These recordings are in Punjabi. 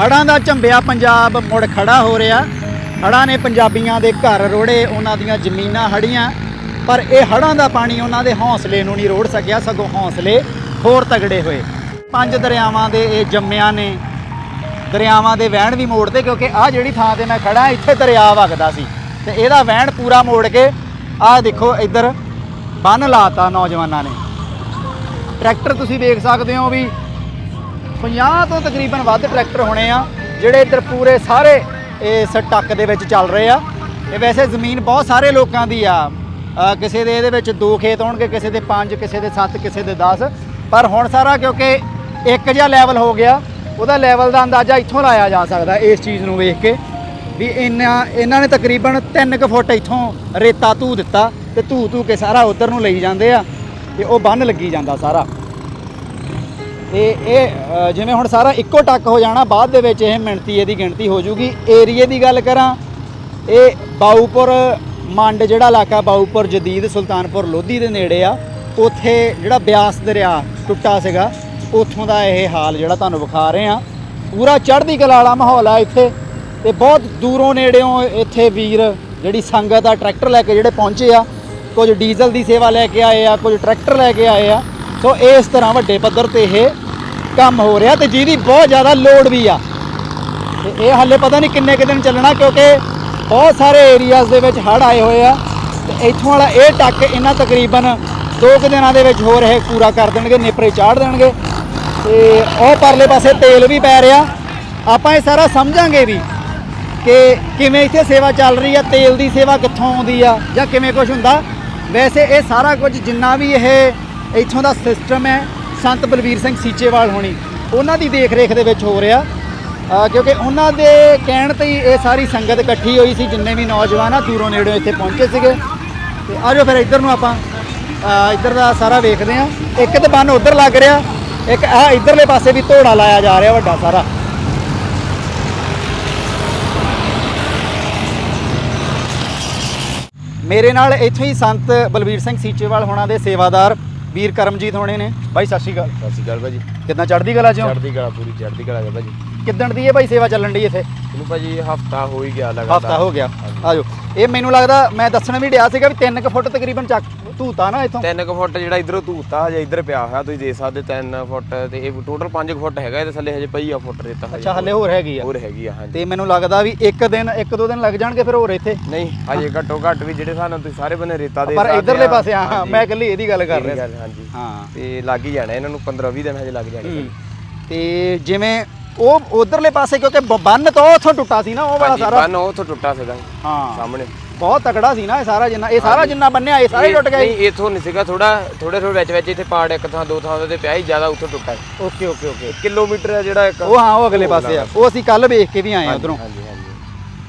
ਹੜਾਂ ਦਾ ਝੰਬਿਆ ਪੰਜਾਬ ਮੁੜ ਖੜਾ ਹੋ ਰਿਹਾ। ਹੜਾਂ ਨੇ ਪੰਜਾਬੀਆਂ ਦੇ ਘਰ ਰੋੜੇ, ਉਹਨਾਂ ਦੀਆਂ ਜ਼ਮੀਨਾਂ ਹੜੀਆਂ ਪਰ ਇਹ ਹੜਾਂ ਦਾ ਪਾਣੀ ਉਹਨਾਂ ਦੇ ਹੌਸਲੇ ਨੂੰ ਨਹੀਂ ਰੋੜ ਸਕਿਆ, ਸਗੋਂ ਹੌਸਲੇ ਹੋਰ ਤਗੜੇ ਹੋਏ। ਪੰਜ ਦਰਿਆਵਾਂ ਦੇ ਇਹ ਜੰਮਿਆਂ ਨੇ, ਦਰਿਆਵਾਂ ਦੇ ਵਹਿਣ ਵੀ ਮੋੜਦੇ ਕਿਉਂਕਿ ਆਹ ਜਿਹੜੀ ਥਾਂ ਤੇ ਮੈਂ ਖੜਾ ਇੱਥੇ ਦਰਿਆ ਵਗਦਾ ਸੀ। ਤੇ ਇਹਦਾ ਵਹਿਣ ਪੂਰਾ ਮੋੜ ਕੇ ਆਹ ਦੇਖੋ ਇੱਧਰ ਬੰਨ ਲਾਤਾ ਨੌਜਵਾਨਾਂ ਨੇ। ਟਰੈਕਟਰ ਤੁਸੀਂ ਵੇਖ ਸਕਦੇ ਹੋ ਵੀ 50 ਤੋਂ ਤਕਰੀਬਨ ਵੱਧ ਟਰੈਕਟਰ ਹੋਣੇ ਆ, ਜਿਹੜੇ ਇੱਧਰ ਪੂਰੇ ਸਾਰੇ ਇਸ ਟੱਕ ਦੇ ਵਿੱਚ ਚੱਲ ਰਹੇ ਆ। ਇਹ ਵੈਸੇ ਜ਼ਮੀਨ ਬਹੁਤ ਸਾਰੇ ਲੋਕਾਂ ਦੀ ਆ। ਕਿਸੇ ਦੇ ਇਹਦੇ ਵਿੱਚ ਦੋ ਖੇਤ ਹੋਣਗੇ, ਕਿਸੇ ਦੇ ਪੰਜ, ਕਿਸੇ ਦੇ ਸੱਤ, ਕਿਸੇ ਦੇ 10 ਪਰ ਹੁਣ ਸਾਰਾ ਕਿਉਂਕਿ ਇੱਕ ਜਿਹਾ ਲੈਵਲ ਹੋ ਗਿਆ, ਉਹਦਾ ਲੈਵਲ ਦਾ ਅੰਦਾਜ਼ਾ ਇੱਥੋਂ ਲਾਇਆ ਜਾ ਸਕਦਾ ਇਸ ਚੀਜ਼ ਨੂੰ ਵੇਖ ਕੇ ਵੀ ਇਹਨਾਂ ਇਹਨਾਂ ਨੇ ਤਕਰੀਬਨ 3 ਕੁ ਫੁੱਟ ਇੱਥੋਂ ਰੇਤਾ ਧੂ ਦਿੱਤਾ ਤੇ ਧੂ ਧੂ ਕੇ ਸਾਰਾ ਉਧਰ ਨੂੰ ਲਈ ਜਾਂਦੇ ਆ ਤੇ ਉਹ ਬੰਨ ਲੱਗੀ ਜਾਂਦਾ ਸਾਰਾ। ਤੇ ਇਹ ਅ, ਜਿਵੇਂ ਹੁਣ ਸਾਰਾ ਇੱਕੋ ਟੱਕ ਹੋ ਜਾਣਾ ਬਾਅਦ ਦੇ ਵਿੱਚ ਇਹ ਮਿਣਤੀ ਇਹਦੀ ਗਿਣਤੀ ਹੋ ਜੂਗੀ। ਏਰੀਏ ਦੀ ਗੱਲ ਕਰਾਂ ਇਹ ਬਾਊਪੁਰ ਮੰਡ ਜਿਹੜਾ ਇਲਾਕਾ ਬਾਊਪੁਰ ਜਦੀਦ ਸੁਲਤਾਨਪੁਰ ਲੋਧੀ ਦੇ ਨੇੜੇ ਆ ਉੱਥੇ ਜਿਹੜਾ ਬਿਆਸ ਦਰਿਆ ਟੁੱਟਾ ਸੀਗਾ ਉੱਥੋਂ ਦਾ ਇਹ ਹਾਲ ਜਿਹੜਾ ਤੁਹਾਨੂੰ ਵਿਖਾ ਰਹੇ ਆ ਪੂਰਾ ਚੜ੍ਹਦੀ ਕਲਾ ਵਾਲਾ ਮਾਹੌਲ ਆ ਇੱਥੇ ਤੇ ਬਹੁਤ ਦੂਰੋਂ ਨੇੜਿਓਂ ਇੱਥੇ ਵੀਰ ਜਿਹੜੀ ਸੰਗਤ ਆ ਟਰੈਕਟਰ ਲੈ ਕੇ ਜਿਹੜੇ ਪਹੁੰਚੇ ਆ ਕੁਝ ਡੀਜ਼ਲ ਦੀ ਸੇਵਾ ਲੈ ਕੇ ਆਏ ਆ ਕੁਝ ਟਰੈਕਟਰ ਲੈ ਕੇ ਆਏ ਆ। ਸੋ ਇਸ ਤਰ੍ਹਾਂ ਵੱਡੇ ਪੱਧਰ ਤੇ ਇਹ ਕੰਮ ਹੋ ਰਿਹਾ ਤੇ ਜਿਹਦੀ ਬਹੁਤ ਜ਼ਿਆਦਾ ਲੋੜ ਵੀ ਆ। ਤੇ ਇਹ ਹਾਲੇ ਪਤਾ ਨਹੀਂ ਕਿੰਨੇ ਕੁ ਦਿਨ ਚੱਲਣਾ ਕਿਉਂਕਿ ਬਹੁਤ ਸਾਰੇ ਏਰੀਆਜ਼ ਦੇ ਵਿੱਚ ਹੜ੍ਹ ਆਏ ਹੋਏ ਆ। ਤੇ ਇੱਥੋਂ ਵਾਲਾ ਇਹ ਟੱਕ ਇਹਨਾਂ ਤਕਰੀਬਨ ਦੋ ਕੁ ਦਿਨਾਂ ਦੇ ਵਿੱਚ ਹੋਰ ਇਹ ਪੂਰਾ ਕਰ ਦੇਣਗੇ, ਨੇਪਰੇ ਚਾੜ ਦੇਣਗੇ। ਤੇ ਉਹ ਪਰਲੇ ਪਾਸੇ ਤੇਲ ਵੀ ਪੈ ਰਿਹਾ। ਆਪਾਂ ਇਹ ਸਾਰਾ ਸਮਝਾਂਗੇ ਵੀ ਕਿ ਕਿਵੇਂ ਇੱਥੇ ਸੇਵਾ ਚੱਲ ਰਹੀ ਆ, ਤੇਲ ਦੀ ਸੇਵਾ ਕਿੱਥੋਂ ਆਉਂਦੀ ਆ ਜਾਂ ਕਿਵੇਂ ਕੁਝ ਹੁੰਦਾ। ਵੈਸੇ ਇਹ ਸਾਰਾ ਕੁਝ ਜਿੰਨਾ ਵੀ ਇਹ ਇੱਥੋਂ ਦਾ ਸਿਸਟਮ ਹੈ ਸੰਤ ਬਲਵੀਰ ਸਿੰਘ ਸੀਚੇਵਾਲ ਹੋਣੀ। ਉਹਨਾਂ ਦੀ ਦੇਖ ਰੇਖ ਦੇ ਵਿੱਚ ਹੋ ਰਿਹਾ। ਕਿਉਂਕਿ ਉਹਨਾਂ ਦੇ ਕਹਿਣ ਤੇ ਹੀ ਇਹ ਸਾਰੀ ਸੰਗਤ ਇਕੱਠੀ ਹੋਈ ਸੀ, ਜਿੰਨੇ ਵੀ ਨੌਜਵਾਨ ਆ, ਦੂਰੋਂ ਨੇੜੋਂ ਇੱਥੇ ਪਹੁੰਚੇ ਸੀਗੇ। ਤੇ ਆਜੋ ਫਿਰ ਇੱਧਰ ਨੂੰ ਆਪਾਂ। ਇੱਧਰ ਦਾ ਸਾਰਾ ਵੇਖਦੇ ਆ ਇੱਕ ਤੇ ਬੰਨ ਉੱਧਰ ਲੱਗ ਰਿਹਾ। ਇੱਕ ਆ ਇੱਧਰਲੇ ਪਾਸੇ ਵੀ ਧੋੜਾ ਲਾਇਆ ਜਾ ਰਿਹਾ ਵੱਡਾ ਸਾਰਾ। ਮੇਰੇ ਨਾਲ ਇੱਥੇ ਹੀ ਸੰਤ ਬਲਬੀਰ ਸਿੰਘ ਸੀਚੇਵਾਲ ਹੋਣਾ ਦੇ ਸੇਵਾਦਾਰ ਵੀਰ ਕਰਮਜੀਤ ਹੋਣੇ ਨੇ। ਬਾਈ ਸਤਿ ਸ਼੍ਰੀ ਅਕਾਲ। ਸਤਿ ਸ਼੍ਰੀ ਅਕਾਲ ਭਾਜੀ। ਕਿੰਨਾ ਚੜ੍ਹਦੀ ਕਲਾ ਚੋਂ ਚੜ੍ਹਦੀ ਕਲਾ ਪੂਰੀ ਚੜ੍ਹਦੀ ਕਲਾ ਹੈ ਭਾਜੀ। ਕਿੱਦਣ ਦੀ ਇਹ ਬਾਈ ਸੇਵਾ ਚੱਲਣ ਦੀ ਇੱਥੇ? ਇਹਨੂੰ ਭਾਜੀ ਹਫਤਾ ਹੋ ਹੀ ਗਿਆ ਲਗਾਤਾਰ। ਹਫਤਾ ਹੋ ਗਿਆ। ਆਜੋ। ਇਹ ਮੈਨੂੰ ਲੱਗਦਾ ਮੈਂ ਦੱਸਣ ਵੀ ਡਿਆ ਸੀਗਾ ਵੀ 3 ਫੁੱਟ ਤਕਰੀਬਨ ਚੱਕ ਧੂਤਾ ਨਾ ਇੱਥੋਂ। ਤਿੰਨ ਕੁ ਫੁੱਟ ਜਿਹੜਾ ਇਧਰੋਂ ਧੂਤਾ ਹਜੇ ਇੱਧਰ ਪਿਆ ਹੋਇਆ ਤੁਸੀਂ ਦੇਖ ਸਕਦੇ 3 ਫੁੱਟ ਤੇ ਇਹ ਟੋਟਲ 5 ਫੁੱਟ ਹੈਗਾ ਇਹਦੇ ਥੱਲੇ ਹਜੇ ਪਈ ਆ ਫੁੱਟ ਰੇਤਾ ਅੱਛਾ ਹੱਲੇ ਹੋਰ ਹੈਗੀ ਆ। ਹੋਰ ਹੈਗੀ ਆ ਹਾਂਜੀ। ਤੇ ਮੈਨੂੰ ਲੱਗਦਾ ਵੀ ਇੱਕ ਦਿਨ ਇੱਕ ਦੋ ਦਿਨ ਲੱਗ ਜਾਣਗੇ ਫਿਰ ਹੋਰ ਇੱਥੇ। ਨਹੀਂ ਹਜੇ ਘੱਟੋ ਘੱਟ ਵੀ ਜਿਹੜੇ ਸਾਨੂੰ ਤੁਸੀਂ ਸਾਰੇ ਬੰਨੇ ਰੇਤਾ ਦੇ ਪਰ ਇਧਰਲੇ ਆ। ਪਾਸੇ ਹਾਂ ਹਾਂਜੀ। ਮੈਂ ਇਕੱਲੀ ਇਹਦੀ ਗੱਲ ਕਰ ਰਿਹਾ ਹਾਂਜੀ। ਹਾਂ। ਤੇ ਲੱਗ ਹੀ ਜਾਣਾ ਇਹਨਾਂ ਨੂੰ 15 20 ਦਿਨ ਹਜੇ ਲੱਗ ਜਾਣੇ। ਹੂੰ। ਤੇ ਜਿਵੇਂ ਉਹ ਉਧਰਲੇ ਪਾਸੇ ਕਿਉਂਕਿ ਬੰਨ ਤੋਂ ਉੱਥੋਂ ਟੁੱਟਾ ਸੀ ਨਾ ਉਹ ਵਾਲਾ ਸਾਰਾ। ਬੰਨ ਉੱਥੋਂ ਟੁੱਟਾ ਸੀਗਾ। ਹਾਂ। ਸਾਹਮਣੇ। ਬਹੁਤ ਤਕੜਾ ਸੀ ਨਾ ਇਹ ਸਾਰਾ ਜਿੰਨਾ ਇਹ ਸਾਰਾ ਜਿੰਨਾ ਬੰਨਿਆ ਇਹ ਸਾਰਾ ਹੀ ਟੁੱਟ ਗਿਆ ਨਹੀਂ ਇਥੋਂ ਨਹੀਂ ਸੀਗਾ ਥੋੜਾ ਥੋੜੇ ਥੋੜੇ ਵਿੱਚ ਵਿੱਚ ਇੱਥੇ ਪਾੜ ਇੱਕ ਥਾਂ ਦੋ ਥਾਂ ਤੇ ਪਿਆ ਹੀ ਜ਼ਿਆਦਾ ਉੱਥੋਂ ਟੁੱਟਾ ਹੈ ਓਕੇ ਓਕੇ ਓਕੇ। ਕਿਲੋਮੀਟਰ ਹੈ ਜਿਹੜਾ ਇੱਕ ਉਹ ਹਾਂ ਉਹ ਅਗਲੇ ਪਾਸੇ ਆ। ਉਹ ਅਸੀਂ ਕੱਲ ਵੇਖ ਕੇ ਵੀ ਆਏ ਆ ਉਧਰੋਂ। ਹਾਂਜੀ ਹਾਂਜੀ।